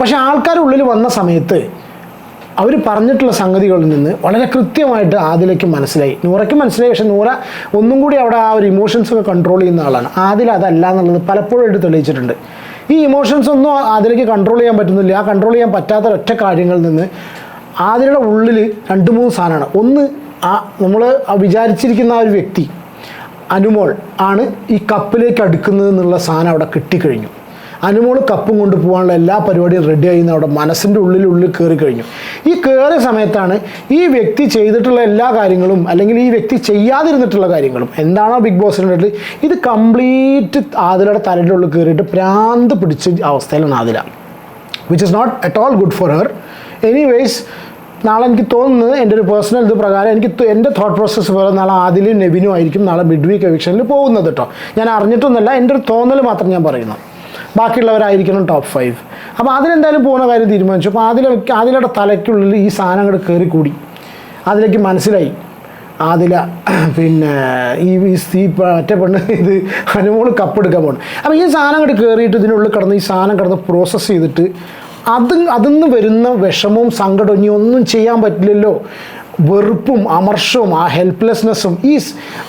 പക്ഷേ ആൾക്കാർ ഉള്ളിൽ വന്ന സമയത്ത് അവർ പറഞ്ഞിട്ടുള്ള സംഗതികളിൽ നിന്ന് വളരെ കൃത്യമായിട്ട് ആദിലേക്ക് മനസ്സിലായി. നൂറയ്ക്ക് മനസ്സിലായി പക്ഷേ നൂറ ഒന്നും കൂടി അവിടെ ആ ഒരു ഇമോഷൻസ് ഒക്കെ കൺട്രോൾ ചെയ്യുന്ന ആളാണ്. ആദിൽ അതല്ല എന്നുള്ളത് പലപ്പോഴും എടുത്ത് തെളിയിച്ചിട്ടുണ്ട്. ഈ ഇമോഷൻസ് ഒന്നും അതിലേക്ക് കൺട്രോൾ ചെയ്യാൻ പറ്റുന്നില്ല. ആ കൺട്രോൾ ചെയ്യാൻ പറ്റാത്ത ഒറ്റ കാര്യങ്ങളിൽ നിന്ന് ആതിരയുടെ ഉള്ളിൽ രണ്ട് മൂന്ന് സാധനമാണ്. ഒന്ന് ആ നമ്മൾ വിചാരിച്ചിരിക്കുന്ന ആ ഒരു വ്യക്തി അനുമോൾ ആണ് ഈ കപ്പിലേക്ക് അടുക്കുന്നത് എന്നുള്ള സാധനം അവിടെ കിട്ടിക്കഴിഞ്ഞു. അനുമോൾ കപ്പും കൊണ്ട് പോകാനുള്ള എല്ലാ പരിപാടിയും റെഡി ആയി അവിടെ മനസ്സിന്റെ ഉള്ളിൽ ഉള്ളിൽ കയറി കഴിഞ്ഞു. ഈ കയറിയ സമയത്താണ് ഈ വ്യക്തി ചെയ്തിട്ടുള്ള എല്ലാ കാര്യങ്ങളും അല്ലെങ്കിൽ ഈ വ്യക്തി ചെയ്യാതിരുന്നിട്ടുള്ള കാര്യങ്ങളും എന്താണോ ബിഗ് ബോസിന്റെ ഇത് കംപ്ലീറ്റ് ആതിലയുടെ തലയുടെ ഉള്ളിൽ കയറിയിട്ട് പ്രാന്ത് പിടിച്ച അവസ്ഥയിലാണ് Adhila which is not at all good for her anyways നാളെ എനിക്ക് തോന്നുന്നത് എന്റെ ഒരു പേഴ്സണൽ ഇത് പ്രകാരം എനിക്ക് എന്റെ തോട്ട് പ്രോസസ്സ് പോലെ നാളെ ആദിലും നെവിനും ആയിരിക്കും നാളെ മിഡ് വീക്ക് എവിക്ഷനിൽ പോകുന്നത് കേട്ടോ ഞാൻ അറിഞ്ഞിട്ടൊന്നുമല്ല എന്റെ ഒരു തോന്നൽ മാത്രം ഞാൻ പറയുന്നു. ബാക്കിയുള്ളവരായിരിക്കണം ടോപ്പ് ഫൈവ് അപ്പോൾ അതിലെന്തായാലും പോകുന്ന കാര്യം തീരുമാനിച്ചു. അപ്പോൾ അതിലെ അതിലയുടെ തലയ്ക്കുള്ളിൽ ഈ സാധനം അങ്ങോട്ട് കൂടി അതിലേക്ക് മനസ്സിലായി. അതില പിന്നെ ഈ ഈ ഈ മറ്റേ പെണ്ണ് ഇത് അനുമോൾ കപ്പെടുക്കാൻ പോകണം അപ്പോൾ ഈ സാധനം അങ്ങോട്ട് കയറിയിട്ട് ഇതിനുള്ളിൽ കിടന്ന് ഈ സാധനം കിടന്ന് പ്രോസസ്സ് ചെയ്തിട്ട് അത് അതിൽ നിന്ന് വരുന്ന വിഷമവും സങ്കടവും ഇനി ഒന്നും ചെയ്യാൻ പറ്റില്ലല്ലോ. വെറുപ്പും അമർഷവും ആ ഹെൽപ്ലെസ്നെസ്സും ഈ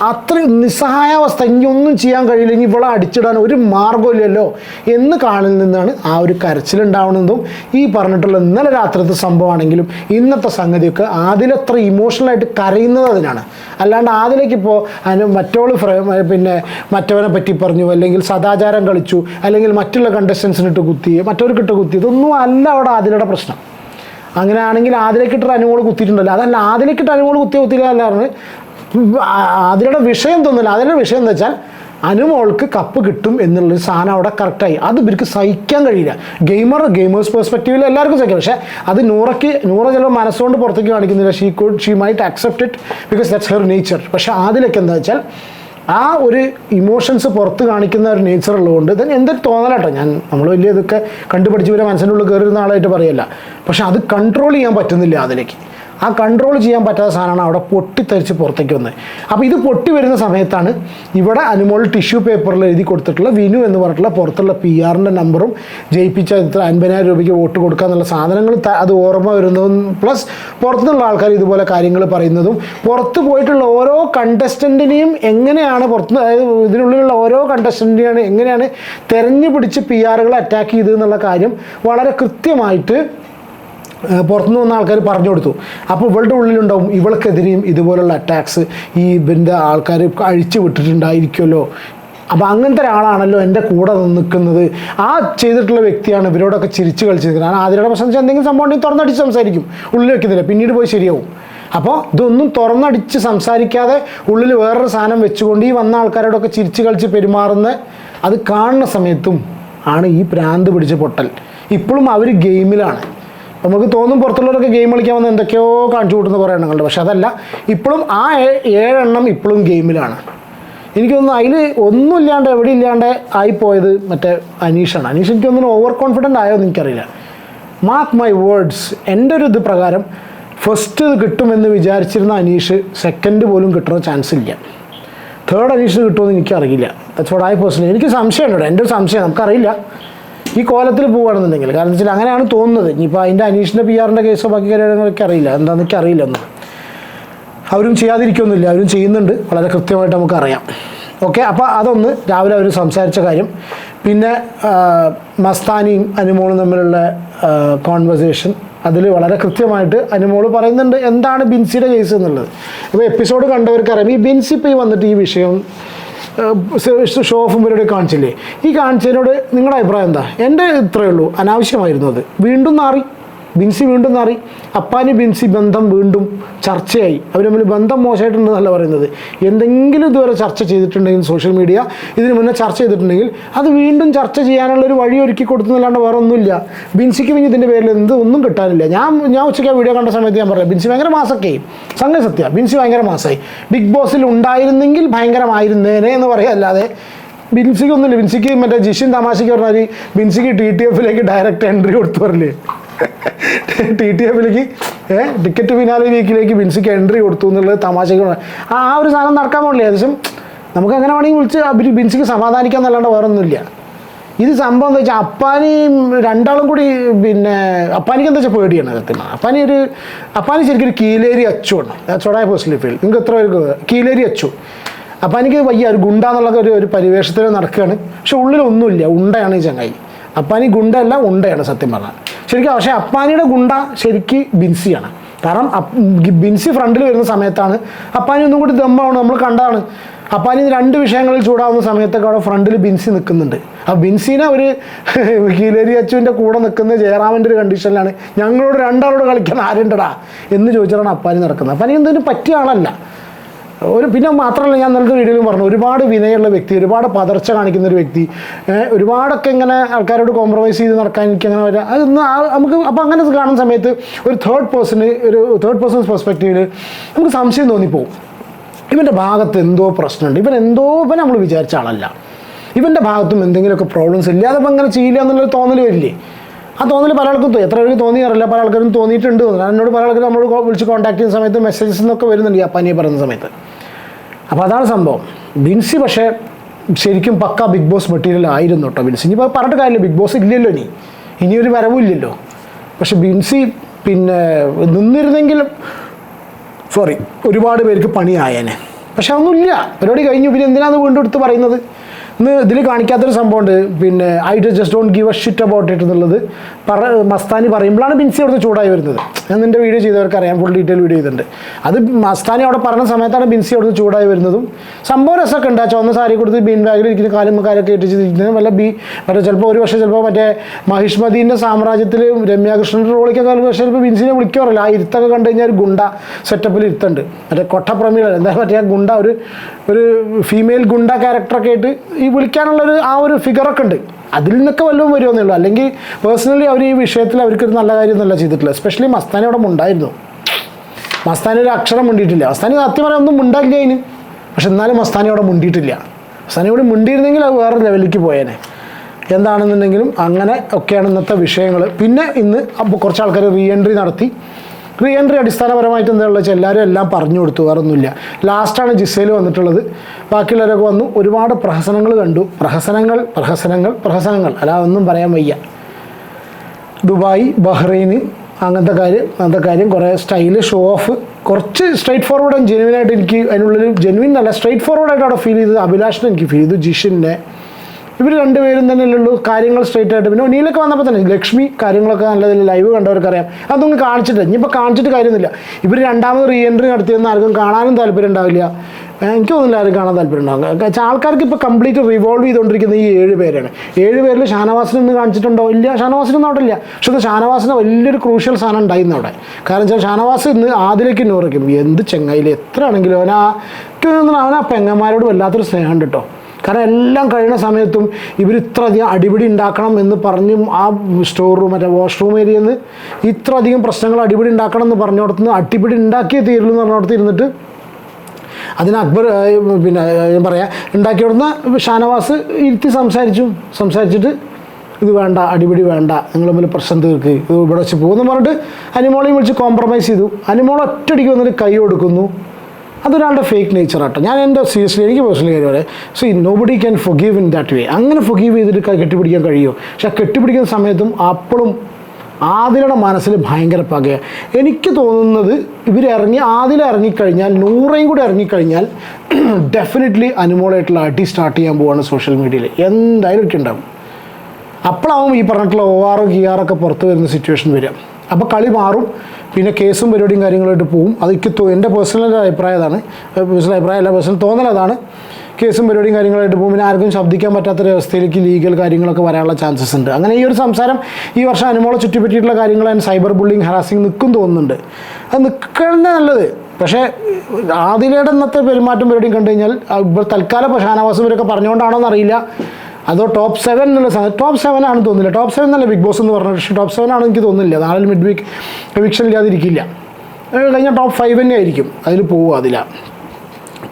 അത്ര അത്രയും നിസ്സഹായാവസ്ഥ ഇനി ഒന്നും ചെയ്യാൻ കഴിയില്ല ഇനി ഇവളെ അടിച്ചിടാൻ ഒരു മാർഗമില്ലല്ലോ എന്ന് കാണിൽ നിന്നാണ് ആ ഒരു കരച്ചിലുണ്ടാവുന്നതും ഈ പറഞ്ഞിട്ടുള്ള ഇന്നലെ രാത്രിത്തെ സംഭവമാണെങ്കിലും ഇന്നത്തെ സംഗതിയൊക്കെ ആദ്യത്ര ഇമോഷണലായിട്ട് കരയുന്നത് അതിനാണ്. അല്ലാണ്ട് ആദ്യലേക്ക് ഇപ്പോൾ അതിന് മറ്റോൾ പിന്നെ മറ്റവനെ പറ്റി പറഞ്ഞു അല്ലെങ്കിൽ സദാചാരം കളിച്ചു അല്ലെങ്കിൽ മറ്റുള്ള കണ്ടസ്റ്റൻസിനിട്ട് കുത്തി മറ്റവർക്കിട്ട് കുത്തി ഇതൊന്നും അല്ല അവിടെ ആദിലയുടെ പ്രശ്നം. അങ്ങനെയാണെങ്കിൽ ആദിലേക്കിട്ട് അനുമോൾ കുത്തിയിട്ടുണ്ടല്ലോ. അതല്ല ആദിലേക്കിട്ട് അനുമോൾ കുത്തിയ കുത്തിയില്ല അല്ലായിരുന്നു അതിലുള്ള വിഷയം തോന്നില്ല അതിന്റെ വിഷയം എന്താ വെച്ചാൽ അനുമോൾക്ക് കപ്പ് കിട്ടും എന്നുള്ളൊരു സാധനം അവിടെ കറക്റ്റായി അത് ഇവർക്ക് സഹിക്കാൻ കഴിയില്ല. ഗെയിമർ ഗെയിമേഴ്സ് പെർസ്പെക്റ്റീവിൽ എല്ലാവർക്കും സഹിക്കാം. പക്ഷേ അത് നൂറയ്ക്ക് നൂറ് ചിലപ്പോൾ മനസ്സുകൊണ്ട് പുറത്തേക്ക് കാണിക്കുന്നില്ല. She could she might accept it because that's her nature പക്ഷേ അതിലൊക്കെ എന്താ വെച്ചാൽ ആ ഒരു ഇമോഷൻസ് പുറത്ത് കാണിക്കുന്ന ഒരു നേച്ചർ ഉള്ളതുകൊണ്ട് ഇതിന് എന്തൊരു തോന്നലാട്ടോ. ഞാൻ നമ്മൾ വലിയ ഇതൊക്കെ കണ്ടുപിടിച്ച് വരെ മനസ്സിന്റെ ഉള്ളിൽ കയറുന്ന ആളായിട്ട് പറയല്ല. പക്ഷെ അത് കൺട്രോൾ ചെയ്യാൻ പറ്റുന്നില്ല അതിലേക്ക്. ആ കൺട്രോൾ ചെയ്യാൻ പറ്റാത്ത സാധനമാണ് അവിടെ പൊട്ടിത്തെറിച്ച് പുറത്തേക്ക് വന്നത്. അപ്പോൾ ഇത് പൊട്ടി വരുന്ന സമയത്താണ് ഇവിടെ അനുമോൾ ടിഷ്യൂ പേപ്പറിൽ എഴുതി കൊടുത്തിട്ടുള്ള വിനു എന്ന് പറഞ്ഞിട്ടുള്ള പുറത്തുള്ള പി ആറിന്റെ നമ്പറും ജയിപ്പിച്ച ഇത്ര അൻപതിനായിരം രൂപയ്ക്ക് വോട്ട് കൊടുക്കുക എന്നുള്ള സാധനങ്ങൾ അത് ഓർമ്മ വരുന്നതും പ്ലസ് പുറത്തുനിന്നുള്ള ആൾക്കാർ ഇതുപോലെ കാര്യങ്ങൾ പറയുന്നതും പുറത്ത് പോയിട്ടുള്ള ഓരോ കണ്ടസ്റ്റന്റിനെയും എങ്ങനെയാണ് പുറത്ത് അതായത് ഇതിനുള്ളിലുള്ള ഓരോ കണ്ടസ്റ്റന്റിനെയാണ് എങ്ങനെയാണ് തെരഞ്ഞു പിടിച്ച് പി ആറുകൾ അറ്റാക്ക് ചെയ്തതെന്നുള്ള കാര്യം വളരെ കൃത്യമായിട്ട് പുറത്തുനിന്ന് വന്ന ആൾക്കാർ പറഞ്ഞു കൊടുത്തു. അപ്പോൾ ഇവളുടെ ഉള്ളിലുണ്ടാവും ഇവൾക്കെതിരെയും ഇതുപോലുള്ള അറ്റാക്സ് ഈ ഇവന്റെ ആൾക്കാർ അഴിച്ചു വിട്ടിട്ടുണ്ടായിരിക്കുമല്ലോ. അപ്പോൾ അങ്ങനത്തെ ഒരാളാണല്ലോ എന്റെ കൂടെ നിൽക്കുന്നത്. ആ ചെയ്തിട്ടുള്ള വ്യക്തിയാണ് ഇവരോടൊക്കെ ചിരിച്ച് കളിച്ച് നിൽക്കുന്നത് കാരണം ആദ്യയുടെ പ്രശ്നം എന്തെങ്കിലും സംഭവം ഉണ്ടെങ്കിൽ തുറന്നടിച്ച് സംസാരിക്കും. ഉള്ളിൽ വെക്കുന്നില്ല. പിന്നീട് പോയി ശരിയാവും. അപ്പോൾ ഇതൊന്നും തുറന്നടിച്ച് സംസാരിക്കാതെ ഉള്ളിൽ വേറൊരു സാധനം വെച്ചുകൊണ്ട് ഈ വന്ന ആൾക്കാരോടൊക്കെ ചിരിച്ച് കളിച്ച് പെരുമാറുന്ന അത് കാണുന്ന സമയത്തും ആണ് ഈ പ്രാന്ത് പിടിച്ച പൊട്ടൽ. ഇപ്പോഴും അവർ ഗെയിമിലാണ്. നമുക്ക് തോന്നും പുറത്തുള്ളവരൊക്കെ ഗെയിം കളിക്കാൻ വന്ന് എന്തൊക്കെയോ കാണിച്ചു കൂട്ടുന്ന കുറേ എണ്ണങ്ങളുണ്ട്. പക്ഷെ അതല്ല ഇപ്പോഴും ആ ഏഴെണ്ണം ഇപ്പോഴും ഗെയിമിലാണ് എനിക്ക് അതിൽ ഒന്നും ഇല്ലാണ്ട് എവിടെ ഇല്ലാണ്ട് ആയിപ്പോയത് മറ്റേ അനീഷാണ്. അനീഷ് എനിക്ക് തോന്നുന്നു ഓവർ കോൺഫിഡന്റ് ആയോ എന്ന് എനിക്കറിയില്ല. മാർക്ക് മൈ വേർഡ്സ് എന്റെ ഒരു ഇത് പ്രകാരം ഫസ്റ്റ് കിട്ടുമെന്ന് വിചാരിച്ചിരുന്ന അനീഷ് സെക്കൻഡ് പോലും കിട്ടുന്ന ചാൻസ് ഇല്ല. തേർഡ് അനീഷ് കിട്ടുമെന്ന് എനിക്കറിയില്ല. ദാറ്റ്സ് വാട്ട് ഐ പേഴ്സണലി എനിക്ക് സംശയമുണ്ട്. എന്റെ ഒരു സംശയം നമുക്കറിയില്ല. ഈ കോലത്തിൽ പോവുകയാണെന്നുണ്ടെങ്കിൽ കാരണം വെച്ചാൽ അങ്ങനെയാണ് തോന്നുന്നത്. ഇനിയിപ്പോൾ അതിന്റെ അനീഷിന്റെ പി ആറിന്റെ കേസോ ബാക്കി കാര്യങ്ങളൊക്കെ അറിയില്ല. എന്താണെന്ന് എനിക്ക് അറിയില്ല ഒന്നും. അവരും ചെയ്യാതിരിക്കൊന്നുമില്ല അവരും ചെയ്യുന്നുണ്ട്. വളരെ കൃത്യമായിട്ട് നമുക്കറിയാം ഓക്കെ അപ്പോൾ അതൊന്ന് രാവിലെ അവർ സംസാരിച്ച കാര്യം. പിന്നെ മസ്താനിയും അനുമോളും തമ്മിലുള്ള കോൺവെർസേഷൻ അതിൽ വളരെ കൃത്യമായിട്ട് അനുമോൾ പറയുന്നുണ്ട്. എന്താണ് ബിൻസിയുടെ കേസ് എന്നുള്ളത്. അപ്പോൾ എപ്പിസോഡ് കണ്ടവർക്കറിയാം. ഈ ബിൻസി ഇപ്പോൾ ഈ വന്നിട്ട് ഈ വിഷയം ഷോ ഓഫും പരിപാടി കാണിച്ചില്ലേ? ഈ കാണിച്ചതിനോട് നിങ്ങളുടെ അഭിപ്രായം എന്താ? എന്റെ ഇത്രയേ ഉള്ളൂ. അനാവശ്യമായിരുന്നു അത്. വീണ്ടും നാറി. ബിൻസി വീണ്ടും നാറി. അപ്പാനി ബിൻസി ബന്ധം വീണ്ടും ചർച്ചയായി. അവർ തമ്മിൽ ബന്ധം മോശമായിട്ടുണ്ടെന്നല്ല പറയുന്നത്. എന്തെങ്കിലും ഇതുവരെ ചർച്ച ചെയ്തിട്ടുണ്ടെങ്കിൽ സോഷ്യൽ മീഡിയ ഇതിന് മുന്നേ ചർച്ച ചെയ്തിട്ടുണ്ടെങ്കിൽ അത് വീണ്ടും ചർച്ച ചെയ്യാനുള്ള ഒരു വഴി ഒരുക്കി കൊടുക്കുന്നല്ലാണ്ട് വേറെ ഒന്നുമില്ല. ബിൻസിക്ക് പിന്നെ ഇതിന്റെ പേരിൽ എന്ത് ഒന്നും കിട്ടാനില്ല. ഞാൻ ഞാൻ ഉച്ചയ്ക്ക് ആ വീഡിയോ കണ്ട സമയത്ത് ഞാൻ പറയാം ബിൻസി ഭയങ്കര മാസൊക്കെ സംഗതി സത്യ ബിൻസി ഭയങ്കര മാസമായി. ബിഗ് ബോസിൽ ഉണ്ടായിരുന്നെങ്കിൽ ഭയങ്കരമായിരുന്നേനെ എന്ന് പറയാല്ലാതെ ബിൻസിക്ക് ഒന്നുമില്ല. ബിൻസിക്ക് മറ്റേ ജിഷിൻ തമാശയ്ക്ക് പറഞ്ഞാൽ ബിൻസിക്ക് ടി ടി എഫിലേക്ക് ഡയറക്റ്റ് എൻട്രി കൊടുത്തു പറഞ്ഞില്ലേ. ടി ടി എഫിലേക്ക് ഏഹ് ടിക്കറ്റ് ഫിനാലെ വീക്കിലേക്ക് ബിൻസിക്ക് എൻട്രി കൊടുത്തു എന്നുള്ളത് തമാശയ്ക്ക് ആ ഒരു സാധനം നടക്കാൻ പാടില്ല ഏകദേശം നമുക്ക് അങ്ങനെ വേണമെങ്കിൽ വിളിച്ച് ബിൻസിക്ക് സമാധാനിക്കാൻ എന്നല്ലാണ്ട് വേറെ ഒന്നുമില്ല ഇത് സംഭവം എന്താ വെച്ചാൽ അപ്പാനി രണ്ടാളും കൂടി പിന്നെ അപ്പാനിക്ക് എന്താ വെച്ചാൽ പേടിയാണ് സത്യം അപ്പാനി ഒരു അപ്പാനി ശരിക്കും ഒരു കീലേരി അച്ചുവാണ് അച്ചോടായ പേഴ്സണലി ഫീൽ നിങ്ങൾക്ക് എത്ര പേർക്ക് കീലേരി അച്ചു. അപ്പാനിക്ക് വയ്യ ഒരു ഗുണ്ട എന്നുള്ള ഒരു ഒരു പരിവേഷത്തിൽ നടക്കുകയാണ്. പക്ഷെ ഉള്ളിലൊന്നുമില്ല. ഉണ്ടയാണ് ഈ ചങ്ങായി. അപ്പാനി ഗുണ്ടല്ല ഉണ്ടയാണ് സത്യം പറഞ്ഞാൽ. ശരിക്കും പക്ഷേ അപ്പാനിയുടെ ഗുണ്ട ശരിക്ക് ബിൻസിയാണ്. കാരണം ബിൻസി ഫ്രണ്ടിൽ വരുന്ന സമയത്താണ് അപ്പാനി ഒന്നും കൂടി ദമ്മാണ് നമ്മൾ കണ്ടതാണ് അപ്പാനി രണ്ട് വിഷയങ്ങളിൽ ചൂടാവുന്ന സമയത്തൊക്കെ അവിടെ ഫ്രണ്ടിൽ ബിൻസി നിൽക്കുന്നുണ്ട്. ആ ബിൻസിനെ ഒരു കീലേരി അച്ചുവിന്റെ കൂടെ നിൽക്കുന്ന ജയറാമിന്റെ ഒരു കണ്ടീഷനിലാണ് ഞങ്ങളോട് രണ്ടാളോട് കളിക്കാൻ ആരുണ്ടടാ എന്ന് ചോദിച്ചിട്ടാണ് അപ്പാനി നടക്കുന്നത്. അപ്പാനി എന്തിനും പറ്റിയ ആളല്ല. ഒരു പിന്നെ മാത്രമല്ല ഞാൻ നല്ലൊരു വീഡിയോയിൽ പറഞ്ഞു ഒരുപാട് വിനയുള്ള വ്യക്തി ഒരുപാട് പതർച്ച കാണിക്കുന്ന ഒരു വ്യക്തി ഒരുപാടൊക്കെ ഇങ്ങനെ ആൾക്കാരോട് കോംപ്രമൈസ് ചെയ്ത് നടക്കാൻ എനിക്ക് അങ്ങനെ വരാം അതൊന്ന് നമുക്ക് അപ്പോൾ അങ്ങനെ കാണുന്ന സമയത്ത് ഒരു തേർഡ് പേഴ്സണ് ഒരു തേർഡ് പേഴ്സൺസ് പെർസ്പെക്റ്റീവിൽ നമുക്ക് സംശയം തോന്നിപ്പോവും. ഇവന്റെ ഭാഗത്ത് എന്തോ പ്രശ്നമുണ്ട് ഇവൻ എന്തോ ഇവൻ നമ്മൾ വിചാരിച്ച ആളല്ല. ഇവന്റെ ഭാഗത്തും എന്തെങ്കിലുമൊക്കെ പ്രോബ്ലംസ് ഇല്ല? അതപ്പോൾ അങ്ങനെ ചെയ്യില്ല എന്നുള്ളൊരു തോന്നൽ വരില്ലേ? ആ തോന്നൽ പല ആൾക്കും എത്ര പേർക്ക് തോന്നിയറില്ല പല ആൾക്കാരും തോന്നിയിട്ടുണ്ട് എന്നോട് പല ആൾക്കാരും നമ്മൾ വിളിച്ച് കോൺടാക്ട് ചെയ്യുന്ന സമയത്ത് മെസ്സേജസ് എന്നൊക്കെ വരുന്നുണ്ട് ഈ അപ്പാനിയെ പറയുന്ന സമയത്ത്. അപ്പോൾ അതാണ് സംഭവം. ബിൻസി പക്ഷേ ശരിക്കും പക്ക ബിഗ് ബോസ് മെറ്റീരിയൽ ആയിരുന്നു കേട്ടോ ബിൻസി ഇനിയിപ്പോൾ പറഞ്ഞിട്ട് കാര്യമില്ല ബിഗ് ബോസ് ഇല്ലല്ലോ ഇനി. ഇനിയൊരു വരവും ഇല്ലല്ലോ. പക്ഷെ ബിൻസി പിന്നെ നിന്നിരുന്നെങ്കിലും സോറി ഒരുപാട് പേർക്ക് പണിയായേനെ. പക്ഷെ അതൊന്നുമില്ല. പരിപാടി കഴിഞ്ഞു. പിന്നെ എന്തിനാണ് വീണ്ടും എടുത്ത് പറയുന്നത്? ഇന്ന് ഇതിൽ കാണിക്കാത്തൊരു സംഭവമുണ്ട്. പിന്നെ I just don't give a shit about it എന്നുള്ളത് പറ മസ്താനി പറയുമ്പോഴാണ് ബിൻസി അവിടുന്ന് ചൂടായി വരുന്നത്. ഞാൻ നിന്റെ വീഡിയോ ചെയ്തവർക്ക് അറിയാം ഫുൾ ഡീറ്റെയിൽ വീഡിയോ ചെയ്തിട്ടുണ്ട്. അത് മസ്താനി അവിടെ പറഞ്ഞ സമയത്താണ് ബിൻസി അവിടുന്ന് ചൂടായി വരുന്നതും. സംഭവം രസമൊക്കെ ഉണ്ട്. ആ ചുവന്ന സാരി കൊടുത്ത് ബീൻ ബാഗിൽ ഇരിക്കുന്ന കാലും കാലൊക്കെ ഇട്ടിരിക്കുന്നത് വല്ല ബി മറ്റേ ചിലപ്പോൾ ഒരു പക്ഷേ ചിലപ്പോൾ മറ്റേ മഹിഷ്മദീന്റെ സാമ്രാജ്യത്തിൽ രമ്യാകൃഷ്ണന്റെ റോളിക്കൊക്കെ പക്ഷേ ചിലപ്പോൾ ബിൻസിനെ വിളിക്കാറില്ല. ആ ഇരുത്തൊക്കെ കണ്ടു കഴിഞ്ഞാൽ ഒരു ഗുണ്ട സെറ്റപ്പിൽ ഇരുത്തുണ്ട് മറ്റേ കൊട്ടപ്രമികൾ എന്താ മറ്റേ ഗുണ്ട ഒരു ഒരു ഫീമെയിൽ ഗുണ്ട ക്യാരക്ടറൊക്കെ ആയിട്ട് ഈ വിളിക്കാനുള്ളൊരു ആ ഒരു ഫിഗറൊക്കെ ഉണ്ട്. അതിൽ നിന്നൊക്കെ വല്ലതും വരുമെന്നേ ഉള്ളൂ. അല്ലെങ്കിൽ പേഴ്സണലി അവർ ഈ വിഷയത്തിൽ അവർക്കൊരു നല്ല കാര്യമൊന്നുമല്ല ചെയ്തിട്ടില്ല എസ്പെഷ്യലി മസ്താനി അവിടെ ഉണ്ടായിരുന്നു മസ്താനി ഒരു അക്ഷരം മുണ്ടിയിട്ടില്ല. മസ്താനി സത്യം പറയാൻ ഒന്നും മുണ്ടാക്കില്ല അതിന്. പക്ഷെ എന്നാലും മസ്താനി അവിടെ മുണ്ടിയിട്ടില്ല. മസ്താനി ഇവിടെ മുണ്ടിയിരുന്നെങ്കിൽ അത് വേറെ ലെവലിലേക്ക് പോയേനെ. എന്താണെന്നുണ്ടെങ്കിലും അങ്ങനെ ഒക്കെയാണ് ഇന്നത്തെ വിഷയങ്ങൾ പിന്നെ ഇന്ന് കുറച്ച് ആൾക്കാർ റീ എൻട്രി നടത്തി. റീ എൻട്രി അടിസ്ഥാനപരമായിട്ട് എന്താ വെച്ചാൽ എല്ലാവരും എല്ലാം പറഞ്ഞു കൊടുത്തു വേറൊന്നുമില്ല. ലാസ്റ്റാണ് ജിസയിൽ വന്നിട്ടുള്ളത്. ബാക്കിയുള്ളവരൊക്കെ വന്നു ഒരുപാട് പ്രഹസനങ്ങൾ കണ്ടു. പ്രഹസനങ്ങൾ പ്രഹസനങ്ങൾ പ്രഹസനങ്ങൾ. അല്ലാതെ ഒന്നും പറയാൻ വയ്യ. ദുബായ് ബഹ്റൈന് അങ്ങനത്തെ കാര്യം അങ്ങനത്തെ കാര്യം കുറേ സ്റ്റൈൽ ഷോ ഓഫ് കുറച്ച് സ്ട്രൈറ്റ് ഫോർവേഡ് ആൻഡ് ജെനുവിൻ ആയിട്ട് എനിക്ക് അതിനുള്ളിൽ ജെനുവിൻ അല്ല സ്ട്രൈറ്റ് ഫോർവേഡ് ആയിട്ട് അവിടെ ഫീൽ ചെയ്തത്. അഭിലാഷിനെ എനിക്ക് ഫീൽ ചെയ്തു ജിഷിനെ. ഇവർ രണ്ടുപേരും തന്നെ ഉള്ളൂ. കാര്യങ്ങൾ സ്ട്രൈറ്റ് ആയിട്ട് പിന്നെ ഒനിയിലൊക്കെ വന്നപ്പോൾ തന്നെ ലക്ഷ്മി കാര്യങ്ങളൊക്കെ നല്ലതിൽ ലൈവ് കണ്ടവർക്കറിയാം. അതൊന്നും കാണിച്ചിട്ട് ഇനിയിപ്പോൾ കാണിച്ചിട്ട് കാര്യമൊന്നുമില്ല. ഇവർ രണ്ടാമത് റീ എൻട്രി നടത്തിയെന്ന് ആർക്കും കാണാനും താല്പര്യം ഉണ്ടാവില്ല. എനിക്ക് തോന്നുന്നില്ല ആരും കാണാൻ താല്പര്യം ഉണ്ടാകും ആൾക്കാർക്ക് ഇപ്പോൾ കംപ്ലീറ്റ് റിവോൾവ് ചെയ്തുകൊണ്ടിരിക്കുന്ന ഈ ഏഴ് പേരാണ്. ഏഴ് പേരിൽ ഷാനവാസിനെ ഒന്ന് കാണിച്ചിട്ടുണ്ടോ? ഇല്ല ഷാനവാസിനൊന്നും അവിടെ ഇല്ല. പക്ഷെ അത് ഷാനവാസിന് വലിയൊരു ക്രൂഷ്യൽ സാധനം ഉണ്ടായിരുന്നു അവിടെ. കാരണം വെച്ചാൽ ഷാനവാസ് ഇന്ന് ആദിലേക്ക് നൂറയ്ക്കും എന്ത് ചെങ്ങായിൽ എത്ര ആണെങ്കിലും അവൻ ആ പെങ്ങന്മാരോട് വല്ലാത്തൊരു സ്നേഹമുണ്ട് കേട്ടോ. കാരണം എല്ലാം കഴിയുന്ന സമയത്തും ഇവർ ഇത്രയധികം അടിപിടി ഉണ്ടാക്കണം എന്ന് പറഞ്ഞും ആ സ്റ്റോർ റൂം മറ്റേ വാഷ്റൂം ഏരിയയിൽ നിന്ന് ഇത്ര അധികം പ്രശ്നങ്ങൾ അടിപിടി ഉണ്ടാക്കണം എന്ന് പറഞ്ഞിടത്തുനിന്ന് അടിപിടി ഉണ്ടാക്കിയേ തീരുള്ളൂ എന്ന് പറഞ്ഞിടത്ത് ഇരുന്നിട്ട് അതിന് അക്ബർ പിന്നെ ഞാൻ പറയാം ഉണ്ടാക്കിയിടുന്ന ഷാനവാസ് ഇരുത്തി സംസാരിച്ചു. സംസാരിച്ചിട്ട് ഇത് വേണ്ട അടിപിടി വേണ്ട നിങ്ങൾ തമ്മിൽ പ്രശ്നം തീർക്ക് ഇത് ഇവിടെ വെച്ച് പോകുമെന്ന് പറഞ്ഞിട്ട് അനിമോളെയും വിളിച്ച് കോംപ്രമൈസ് ചെയ്തു. അനിമോൾ ഒറ്റയടിക്ക് വന്നിട്ട് കൈ കൊടുക്കുന്നു. അതൊരാളുടെ ഫേക്ക് നേച്ചർ ആട്ടോ. ഞാൻ എന്റെ സീരിയസ്ലി എനിക്ക് പേഴ്സണലി കാര്യം പറയാം. So nobody can forgive in that way അങ്ങനെ ഫൊഗീവ് ചെയ്തിട്ട് കെട്ടിപ്പിടിക്കാൻ കഴിയുമോ പക്ഷെ കെട്ടിപ്പിടിക്കുന്ന സമയത്തും അപ്പോഴും ആദിലയുടെ മനസ്സിൽ ഭയങ്കര പകയാണ് എനിക്ക് തോന്നുന്നത് ഇവരിറങ്ങി ആദില ഇറങ്ങിക്കഴിഞ്ഞാൽ നൂറേയും കൂടി ഇറങ്ങിക്കഴിഞ്ഞാൽ ഡെഫിനറ്റ്ലി അനുമോളായിട്ടുള്ള അടി സ്റ്റാർട്ട് ചെയ്യാൻ പോവാണ് സോഷ്യൽ മീഡിയയിൽ എന്തായാലും ഉണ്ടാവും അപ്പോഴാവും ഈ പറഞ്ഞിട്ടുള്ള ഒ ആറും കി ആറൊക്കെ പുറത്ത് വരുന്ന സിറ്റുവേഷൻ വരിക. അപ്പോൾ കളി മാറും. പിന്നെ കേസും പരിപാടിയും കാര്യങ്ങളായിട്ട് പോവും. അതൊക്കെ എന്റെ പേഴ്സണൽ അഭിപ്രായം അതാണ് പേഴ്സണൽ അഭിപ്രായം അല്ല പേഴ്സണൽ തോന്നൽ അതാണ് കേസും പരിപാടിയും കാര്യങ്ങളായിട്ട് പോകും. പിന്നെ ആർക്കും ശബ്ദിക്കാൻ പറ്റാത്തൊരവസ്ഥയിലേക്ക് ലീഗൽ കാര്യങ്ങളൊക്കെ വരാനുള്ള ചാൻസസ് ഉണ്ട്. അങ്ങനെ ഈ ഒരു സംസാരം ഈ വർഷം അനുമോളെ ചുറ്റിപ്പറ്റിയിട്ടുള്ള കാര്യങ്ങളാണ് സൈബർ ബുള്ളിങ് ഹറാസിങ് നിൽക്കും തോന്നുന്നുണ്ട്. അത് നിൽക്കണേ നല്ലത്. പക്ഷേ ആദിലയുടെ ഇന്നത്തെ പെരുമാറ്റം പരിപാടിയും കണ്ടു കഴിഞ്ഞാൽ ഇപ്പോൾ തൽക്കാലം ഇപ്പോൾ ഷാനവാസും ഇവരൊക്കെ പറഞ്ഞുകൊണ്ടാണോ എന്നറിയില്ല അതോ ടോപ്പ് സെവൻ എന്നുള്ള സാധനം ടോപ്പ് സെവൻ ആണെന്ന് തോന്നുന്നില്ല. ടോപ്പ് സെവൻ എന്നല്ല ബിഗ് ബോസ് എന്ന് പറഞ്ഞത് പക്ഷേ ടോപ്പ് സെവൻ ആണ് എനിക്ക് തോന്നുന്നില്ല. നാളെ മിഡ് വീക്ക് പ്രവിക്ഷൻ ഇല്ലാതിരിക്കില്ല. കഴിഞ്ഞാൽ ടോപ്പ് ഫൈവ് തന്നെ ആയിരിക്കും. അതിൽ പോവുക അതില.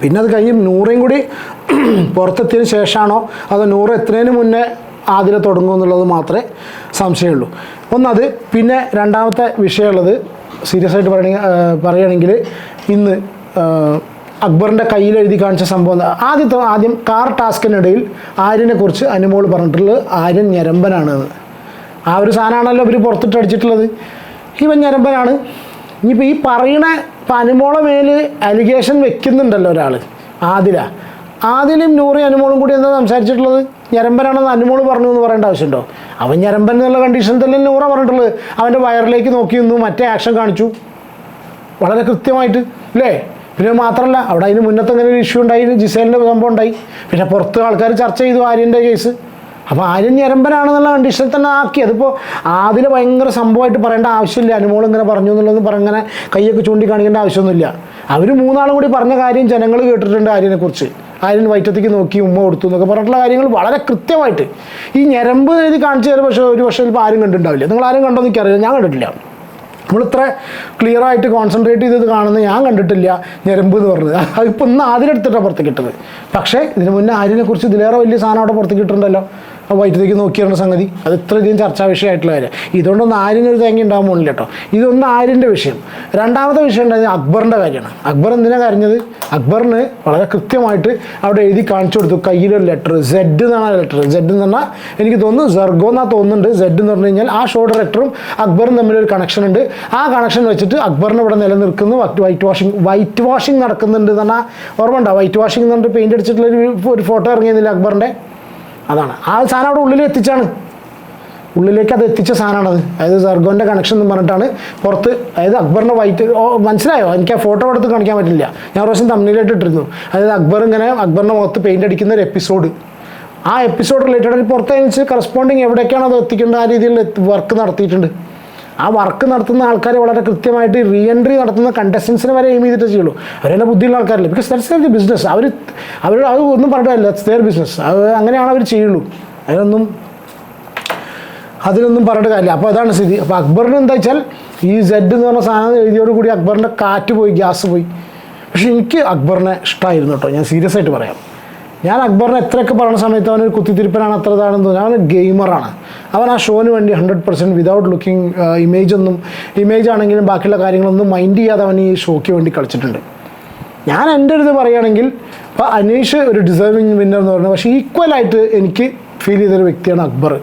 പിന്നെ അത് കഴിഞ്ഞ് നൂറേയും കൂടി പുറത്തെത്തിയതിന് ശേഷമാണോ അതോ നൂറ് എത്തുന്നതിന് മുന്നേ ആതിരെ തുടങ്ങും എന്നുള്ളത് മാത്രമേ സംശയമുള്ളൂ. ഒന്നത് പിന്നെ രണ്ടാമത്തെ വിഷയമുള്ളത് സീരിയസ് ആയിട്ട് പറയണെങ്കിൽ ഇന്ന് അക്ബറിന്റെ കയ്യിൽ എഴുതി കാണിച്ച സംഭവം? ആദ്യത്തെ ആദ്യം കാർ ടാസ്കിനിടയിൽ ആര്യനെ കുറിച്ച് അനുമോൾ പറഞ്ഞിട്ടുള്ളത് ആര്യൻ ഞരമ്പനാണ്. ആ ഒരു സാധനമാണല്ലോ ഇവർ പുറത്തിട്ട് അടിച്ചിട്ടുള്ളത്. ഇവൻ ഞരമ്പനാണ്. ഇനിയിപ്പോൾ ഈ പറയണ ഇപ്പം അനുമോളെ മേൽ അലിഗേഷൻ വെക്കുന്നുണ്ടല്ലോ ഒരാൾ ആദില. ആദിലും നൂറി അനുമോളും കൂടി എന്താ സംസാരിച്ചിട്ടുള്ളത്? ഞരമ്പനാണെന്ന് അനുമോൾ പറഞ്ഞു എന്ന് പറയേണ്ട ആവശ്യമുണ്ടോ? അവൻ ഞരമ്പൻ എന്നുള്ള കണ്ടീഷൻ തന്നെ നൂറ പറഞ്ഞിട്ടുള്ളത്. അവന്റെ വയറിലേക്ക് നോക്കി നിന്നു മറ്റേ ആക്ഷൻ കാണിച്ചു. വളരെ കൃത്യമായിട്ട് അല്ലേ? പിന്നെ മാത്രമല്ല അവിടെ അതിന് മുന്നത്തെ അങ്ങനെ ഒരു ഇഷ്യൂ ഉണ്ടായി ജിസേലിന്റെ സംഭവം ഉണ്ടായി. പിന്നെ പുറത്ത് ആൾക്കാർ ചർച്ച ചെയ്തു ആര്യന്റെ കേസ് അപ്പോൾ ആര്യൻ ഞരമ്പനാണെന്നുള്ള കണ്ടീഷനിൽ തന്നെ ആക്കി. അതിപ്പോൾ ആദ്യം ഭയങ്കര സംഭവമായിട്ട് പറയേണ്ട ആവശ്യമില്ല. അനുമോൾ ഇങ്ങനെ പറഞ്ഞു എന്നുള്ളത് പറഞ്ഞങ്ങനെ കൈയൊക്കെ ചൂണ്ടിക്കാണിക്കേണ്ട ആവശ്യമൊന്നുമില്ല. അവർ മൂന്നാളും കൂടി പറഞ്ഞ കാര്യം ജനങ്ങൾ കേട്ടിട്ടുണ്ട് ആര്യനെക്കുറിച്ച്. ആര്യൻ വയറ്റത്തേക്ക് നോക്കി ഉമ്മ കൊടുത്തു എന്നൊക്കെ പറഞ്ഞിട്ടുള്ള കാര്യങ്ങൾ വളരെ കൃത്യമായിട്ട്. ഈ ഞരമ്പ് എഴുതി കാണിച്ചു തരും പക്ഷേ ഒരു പക്ഷേ ഇപ്പോൾ ആരും കണ്ടിട്ടുണ്ടാവില്ല. നിങ്ങൾ ആരും കണ്ടോ എനിക്കറിയില്ല. ഞാൻ കണ്ടിട്ടില്ല. നമ്മളിത്ര ക്ലിയർ ആയിട്ട് കോൺസെൻട്രേറ്റ് ചെയ്തത് കാണുന്നത് ഞാൻ കണ്ടിട്ടില്ല ഞരമ്പ് എന്ന് പറഞ്ഞത്. അതിപ്പോൾ ഇന്ന് ആദ്യം പുറത്ത് കിട്ടത് പക്ഷേ ഇതിന് മുന്നേ ആര്യനെ കുറിച്ച് ഇതിലേറെ വലിയ സാധനം അവിടെ പുറത്ത് കിട്ടുന്നുണ്ടല്ലോ ആ വൈദ്യുതിക്ക് നോക്കിയിരുന്ന സംഗതി. അത് ഇത്രയധികം ചർച്ചാ വിഷയമായിട്ടുള്ള കാര്യം. ഇതുകൊണ്ടൊന്നും ഒരു തേങ്ങ ഉണ്ടാകാൻ പോകുന്നില്ല കേട്ടോ. ഇതൊന്നും ആര്യന്റെ വിഷയം. രണ്ടാമത്തെ വിഷയം ഉണ്ടായത് അക്ബറിന്റെ കാര്യമാണ്. അക്ബർ എന്തിനാ കരഞ്ഞത്? അക്ബറിന് വളരെ കൃത്യമായിട്ട് അവിടെ എഴുതി കാണിച്ചു കൊടുത്തു. കയ്യിലൊരു ലെറ്റർ സെഡ് എന്നാണ് ലെറ്റർ സെഡ് എന്ന് പറഞ്ഞാൽ എനിക്ക് തോന്നുന്നു സെർഗോ എന്നാ തോന്നുന്നുണ്ട്. സെഡ് എന്ന് പറഞ്ഞു കഴിഞ്ഞാൽ ആ ഷോ ഡയറക്ടറും അക്ബറും തമ്മിലൊരു കണക്ഷൻ ഉണ്ട്. ആ കണക്ഷൻ വെച്ചിട്ട് അക്ബറിന് ഇവിടെ നിലനിൽക്കുന്നു. വൈറ്റ് വാഷിംഗ് വൈറ്റ് വാഷിംഗ് നടക്കുന്നുണ്ട് എന്ന് പറഞ്ഞാൽ ഓർമ്മ ഉണ്ടോ? വൈറ്റ് വാഷിംഗ് എന്ന് പറഞ്ഞിട്ട് പെയിന്റ് അടിച്ചിട്ടുള്ള ഒരു ഫോട്ടോ ഇറങ്ങിയിരുന്നില്ല അക്ബറിന്റെ അതാണ്. ആ സാധനം അവിടെ ഉള്ളിൽ എത്തിച്ചാണ്. ഉള്ളിലേക്ക് അത് എത്തിച്ച സാധനമാണത്. അതായത് സർഗോന്റെ കണക്ഷൻ എന്ന് പറഞ്ഞിട്ടാണ് പുറത്ത് അതായത് അക്ബറിന്റെ വൈറ്റ് മനസ്സിലായോ? എനിക്ക് ആ ഫോട്ടോ എടുത്ത് കാണിക്കാൻ പറ്റില്ല. ഞാൻ പ്രാവശ്യം തമ്മിലായിട്ട് ഇട്ടിരുന്നു. അതായത് അക്ബർ ഇങ്ങനെ അക്ബറിന്റെ മുഖത്ത് പെയിന്റ് അടിക്കുന്ന ഒരു എപ്പിസോഡ് ആ എപ്പിസോഡ് റിലേറ്റഡ് പുറത്ത് പുറത്തനുസരിച്ച് കറസ്പോണ്ടിങ് എവിടേക്കാണ് അത് എത്തിക്കേണ്ടത് ആ രീതിയിൽ വർക്ക് നടത്തിയിട്ടുണ്ട്. ആ വർക്ക് നടത്തുന്ന ആൾക്കാരെ വളരെ കൃത്യമായിട്ട് റീ എൻട്രി നടത്തുന്ന കണ്ടസ്റ്റൻസിനെ വരെ എയിം ചെയ്തിട്ട് ചെയ്യുള്ളൂ. അവരെല്ലാം ബുദ്ധിയുള്ള ആൾക്കാരല്ലേ? ബിക്കോസ് ദറ്റ്സ് ദ ബിസിനസ് അവർ അവർ അത് ഒന്നും പറഞ്ഞിട്ടില്ല. ദെയർ ബിസിനസ് അങ്ങനെയാണ് അവർ ചെയ്യുള്ളൂ. അതിനൊന്നും അതിനൊന്നും പറഞ്ഞിട്ട് കാര്യമില്ല. അപ്പോൾ അതാണ് സ്ഥിതി. അപ്പോൾ അക്ബറിന് എന്താ വെച്ചാൽ ഈ സെഡ് എന്ന് പറഞ്ഞ സാധനം എഴുതിയോടുകൂടി അക്ബറിന്റെ കാറ്റ് പോയി ഗ്യാസ് പോയി. പക്ഷേ എനിക്ക് അക്ബറിനെ ഇഷ്ടമായിരുന്നു കേട്ടോ. ഞാൻ സീരിയസ് ആയിട്ട് പറയാം. ഞാൻ അക്ബറിനെ എത്രയൊക്കെ പറയുന്ന സമയത്ത് അവനൊരു കുത്തിത്തിരിപ്പനാണ് അത്ര ഇതാണെന്ന് തോന്നുന്നു. അവൻ ഗെയിമറാണ്. അവൻ ആ ഷോന് വേണ്ടി hundred percent without looking image ഒന്നും ഇമേജ് ആണെങ്കിലും ബാക്കിയുള്ള കാര്യങ്ങളൊന്നും മൈൻഡ് ചെയ്യാതെ അവൻ ഈ ഷോയ്ക്ക് വേണ്ടി കളിച്ചിട്ടുണ്ട്. ഞാൻ എന്റെ ഒരു ഇത് പറയുകയാണെങ്കിൽ ഇപ്പോൾ അനീഷ് ഒരു ഡിസേർവിങ് വിന്നർ എന്ന് പറയുന്നത് പക്ഷേ ഈക്വലായിട്ട് എനിക്ക് ഫീൽ ചെയ്തൊരു വ്യക്തിയാണ് അക്ബർ.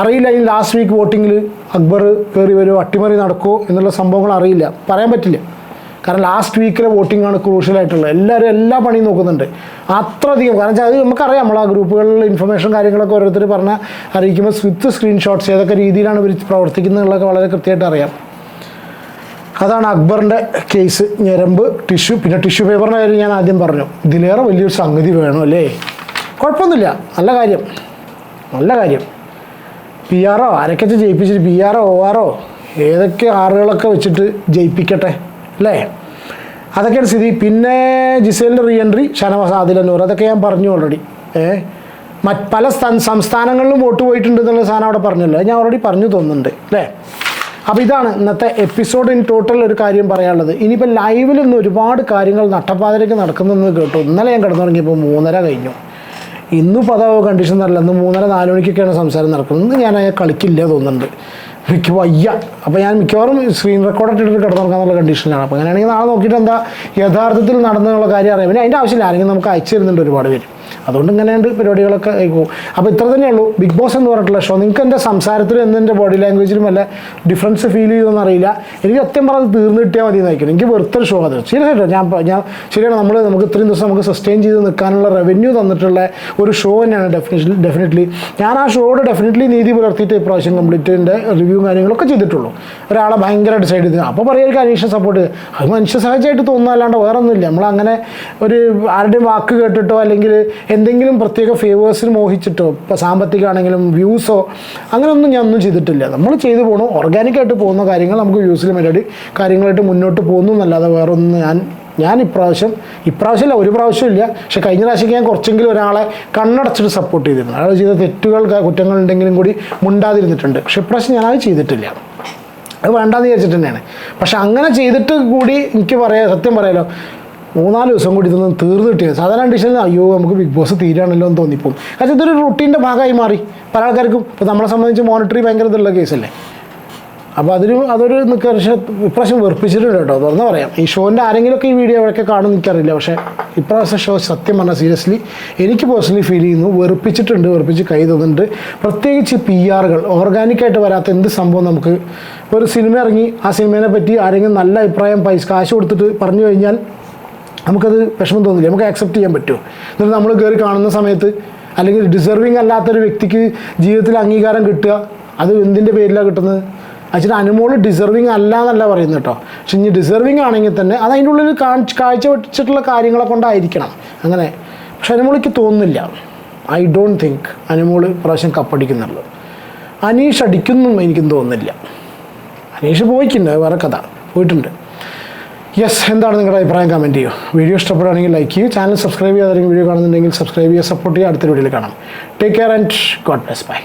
അറിയില്ല ഈ ലാസ്റ്റ് വീക്ക് വോട്ടിങ്ങിൽ അക്ബർ കയറി വരുമോ അട്ടിമറി നടക്കുമോ എന്നുള്ള സംഭവങ്ങൾ അറിയില്ല. പറയാൻ പറ്റില്ല. കാരണം ലാസ്റ്റ് വീക്കിലെ വോട്ടിംഗ് ആണ് ക്രൂഷ്യൽ ആയിട്ടുള്ളത്. എല്ലാവരും എല്ലാ പണിയും നോക്കുന്നുണ്ട്. അത്രയധികം. കാരണം അത് നമുക്കറിയാം. നമ്മൾ ആ ഗ്രൂപ്പുകളിൽ ഇൻഫർമേഷൻ കാര്യങ്ങളൊക്കെ ഓരോരുത്തർ പറഞ്ഞാൽ അറിയിക്കുമ്പോൾ വിത്ത് സ്ക്രീൻഷോട്ട്സ് ഏതൊക്കെ രീതിയിലാണ് ഇവർ പ്രവർത്തിക്കുന്നതെന്നുള്ളതൊക്കെ വളരെ കൃത്യമായിട്ട് അറിയാം. അതാണ് അക്ബറിന്റെ കേസ് ഞരമ്പ് ടിഷ്യൂ. പിന്നെ ടിഷ്യൂ പേപ്പറിന്റെ കാര്യം ഞാൻ ആദ്യം പറഞ്ഞു. ഇതിലേറെ വലിയൊരു സംഗതി വേണം അല്ലേ? കുഴപ്പമൊന്നുമില്ല. നല്ല കാര്യം. നല്ല കാര്യം. പി ആറോ ആരൊക്കെ ജയിപ്പിച്ചിട്ട് പി ആറോ ഒ ആറോ ഏതൊക്കെ ആറുകളൊക്കെ വെച്ചിട്ട് ജയിപ്പിക്കട്ടെ? അല്ലേ അതൊക്കെയാണ് സ്ഥിതി. പിന്നെ ജിസേലിന്റെ റീ എൻട്രി ഷനവാസ് ആദിലന്നൂർ അതൊക്കെ ഞാൻ പറഞ്ഞു ഓൾറെഡി ഏ? മറ്റ് പല സ്ഥ- സംസ്ഥാനങ്ങളിലും വോട്ട് പോയിട്ടുണ്ട് എന്നുള്ള സാധനം അവിടെ പറഞ്ഞല്ലോ. ഞാൻ ഓൾറെഡി പറഞ്ഞു തോന്നുന്നുണ്ട് അല്ലേ അപ്പോൾ ഇതാണ് ഇന്നത്തെ എപ്പിസോഡ് ഇൻ ടോട്ടൽ ഒരു കാര്യം പറയാനുള്ളത്. ഇനിയിപ്പോൾ ലൈവിൽ നിന്ന് ഒരുപാട് കാര്യങ്ങൾ നട്ടപ്പാതിലേക്ക് നടക്കുന്നെന്ന് കേട്ടു. ഇന്നലെ ഞാൻ കിടന്നുറങ്ങിയപ്പോൾ മൂന്നര കഴിഞ്ഞു. ഇന്നിപ്പോൾ അതാ കണ്ടീഷൻ നല്ല ഇന്ന് മൂന്നര നാല് മണിക്കൊക്കെയാണ് സംസാരം നടക്കുന്നത്. ഇന്ന് ഞാൻ കളിക്കില്ല തോന്നുന്നുണ്ട്. എനിക്ക് അപ്പോൾ ഞാൻ മിക്കവാറും സ്ക്രീൻ റെക്കോർഡ് ഇട്ടിട്ട് കിടന്നുറങ്ങാന്നുള്ള കണ്ടീഷനിലാണ് അപ്പോൾ അങ്ങനെയാണെങ്കിൽ നാളെ നോക്കിയിട്ട് എന്താ യഥാർത്ഥത്തിൽ നടന്നുള്ള കാര്യം അറിയാം. പിന്നെ അതിന്റെ ആവശ്യമില്ല. ആരെങ്കിലും നമുക്ക് അയച്ചു തരുന്നുണ്ട് ഒരുപാട് പേര്. അതുകൊണ്ട് ഇങ്ങനെയുണ്ട് പരിപാടികളൊക്കെ ആയിക്കോവും അപ്പോൾ ഇത്ര തന്നെ തന്നെയുള്ളൂ ബിഗ് ബോസ് എന്ന് പറഞ്ഞിട്ടുള്ള ഷോ നിങ്ങൾക്ക് എന്റെ സംസാരത്തിലും എന്ന് എന്റെ ബോഡി ലാംഗ്വേജിലും വല്ല ഡിഫറൻസ് ഫീൽ ചെയ്തെന്ന് അറിയില്ല. എനിക്ക് സത്യം പറഞ്ഞത് തീർന്നു കിട്ടിയാൽ മതി എന്നായിരിക്കും. എനിക്ക് വെറുതെ ഷോ അത് ശരിയായിട്ടോ ഞാൻ ഞാൻ ശരിയാണ്. നമ്മൾ നമുക്ക് ഇത്രയും ദിവസം നമുക്ക് സസ്റ്റെയിൻ ചെയ്ത് നിൽക്കാനുള്ള റവന്യൂ തന്നിട്ടുള്ള ഒരു ഷോ തന്നെയാണ് ഡെഫിനറ്റ്ലി ഡെഫിനറ്റ്ലി ഞാൻ ആ ഷോയുടെ ഡെഫിനറ്റ്ലി നീതി പുലർത്തിയിട്ട് ഇപ്രാവശ്യം കംപ്ലീറ്റിന്റെ റിവ്യൂ കാര്യങ്ങളൊക്കെ ചെയ്തിട്ടുള്ളൂ. ഒരാളെ ഭയങ്കര ഡിസൈഡ് ചെയ്തു. അപ്പോൾ പറയുക അനീഷ സപ്പോർട്ട് അത് മനുഷ്യ സഹജമായിട്ട് തോന്നുന്നതല്ലാണ്ട് വേറെ ഒന്നുമില്ല നമ്മളങ്ങനെ ഒരു ആരുടെയും വാക്ക് കേട്ടിട്ടോ അല്ലെങ്കിൽ എന്തെങ്കിലും പ്രത്യേക ഫേവേഴ്സിന് മോഹിച്ചിട്ടോ ഇപ്പോൾ സാമ്പത്തികമാണെങ്കിലും വ്യൂസോ അങ്ങനെയൊന്നും ഞാൻ ഒന്നും ചെയ്തിട്ടില്ല. നമ്മൾ ചെയ്തു പോകണം ഓർഗാനിക്കായിട്ട് പോകുന്ന കാര്യങ്ങൾ നമുക്ക് വ്യൂസിൽ മരടി കാര്യങ്ങളായിട്ട് മുന്നോട്ട് പോകുന്നു എന്നല്ലാതെ വേറെ ഒന്നും ഞാൻ ഞാൻ ഇപ്രാവശ്യം ഇപ്രാവശ്യമല്ല ഒരു പ്രാവശ്യമില്ല പക്ഷെ കഴിഞ്ഞ പ്രാവശ്യം ഞാൻ കുറച്ചെങ്കിലും ഒരാളെ കണ്ണടച്ചിട്ട് സപ്പോർട്ട് ചെയ്തിരുന്നു. അയാൾ ചെയ്ത തെറ്റുകൾ കുറ്റങ്ങൾ ഉണ്ടെങ്കിലും കൂടി മുണ്ടാതിരുന്നിട്ടുണ്ട്. പക്ഷെ ഇപ്രാവശ്യം ഞാനത് ചെയ്തിട്ടില്ല. അത് വേണ്ടാന്ന് വിചാരിച്ചിട്ട് തന്നെയാണ്. പക്ഷെ അങ്ങനെ ചെയ്തിട്ട് കൂടി എനിക്ക് പറയാം സത്യം പറയാലോ മൂന്നാൽ ദിവസം കൂടി ഇതൊന്നും തീർന്നു കിട്ടിയത്. സാധാരണ കണ്ടീഷനിൽ അയ്യോ നമുക്ക് ബിഗ് ബോസ് തീരാണല്ലോ എന്ന് തോന്നിപ്പോകും. കാരണം ഇതൊരു റുട്ടീന്റെ ഭാഗമായി മാറി. പല ആൾക്കാർക്കും ഇപ്പോൾ നമ്മളെ സംബന്ധിച്ച് മോണിറ്ററി ഭയങ്കര ഇതുള്ള കേസല്ലേ അപ്പോൾ അതൊരു അതൊരു പക്ഷേ ഇപ്രാവശ്യം വെറുപ്പിച്ചിട്ടുണ്ട് കേട്ടോ. തുറന്ന് പറയാം. ഈ ഷോന്റെ ആരെങ്കിലുമൊക്കെ ഈ വീഡിയോ എവിടെയൊക്കെ കാണും എനിക്കറിയില്ല. പക്ഷേ ഇപ്രാവശ്യം ഷോ സത്യം പറഞ്ഞാൽ സീരിയസ്ലി എനിക്ക് പേഴ്സണലി ഫീൽ ചെയ്യുന്നു. വെറുപ്പിച്ചിട്ടുണ്ട് വെറുപ്പിച്ച് കൈ തന്നിട്ടുണ്ട്. പ്രത്യേകിച്ച് പി ആറുകൾ ഓർഗാനിക്കായിട്ട് വരാത്ത എന്ത് സംഭവം നമുക്ക്? ഒരു സിനിമ ഇറങ്ങി ആ സിനിമേനെ പറ്റി ആരെങ്കിലും നല്ല അഭിപ്രായം പൈസ കാശ് കൊടുത്തിട്ട് പറഞ്ഞു കഴിഞ്ഞാൽ നമുക്കത് വിഷമം തോന്നില്ല. നമുക്ക് ആക്സെപ്റ്റ് ചെയ്യാൻ പറ്റുമോ എന്നിട്ട് നമ്മൾ കയറി കാണുന്ന സമയത്ത് അല്ലെങ്കിൽ ഡിസർവിങ് അല്ലാത്തൊരു വ്യക്തിക്ക് ജീവിതത്തിൽ അംഗീകാരം കിട്ടുക അത് എന്തിന്റെ പേരിലാണ് കിട്ടുന്നത്? അച്ഛൻ അനുമോൾ ഡിസർവിങ് അല്ല എന്നല്ല പറയുന്നത് കേട്ടോ. പക്ഷെ ഇനി ഡിസർവിങ് ആണെങ്കിൽ തന്നെ അത് അതിന്റെ ഉള്ളിൽ കാഴ്ച വെച്ചിട്ടുള്ള കാര്യങ്ങളെ കൊണ്ടായിരിക്കണം. അങ്ങനെ. പക്ഷെ അനുമോളിക്ക് തോന്നുന്നില്ല. ഐ ഡോണ്ട് തിങ്ക് അനുമോൾ പ്രാവശ്യം കപ്പടിക്കുന്നുള്ളൂ. അനീഷ് അടിക്കുന്നു എനിക്കും തോന്നുന്നില്ല. അനീഷ് പോയിട്ടുണ്ട് വേറെ കഥ. പോയിട്ടുണ്ട്. യെസ് എന്താണ് നിങ്ങളുടെ അഭിപ്രായം? കമന്റ് ചെയ്യൂ. വീഡിയോ ഇഷ്ടപ്പെടുകയാണെങ്കിൽ ലൈക്ക് ചെയ്യൂ. ചാനൽ സബ്സ്ക്രൈബ് ചെയ്യാതെ വീഡിയോ കാണുന്നുണ്ടെങ്കിൽ സബ്സ്ക്രൈബ് ചെയ്യുക സപ്പോർട്ട് ചെയ്യുക. അടുത്ത വീഡിയോയിൽ കാണാം. Take care and God bless bye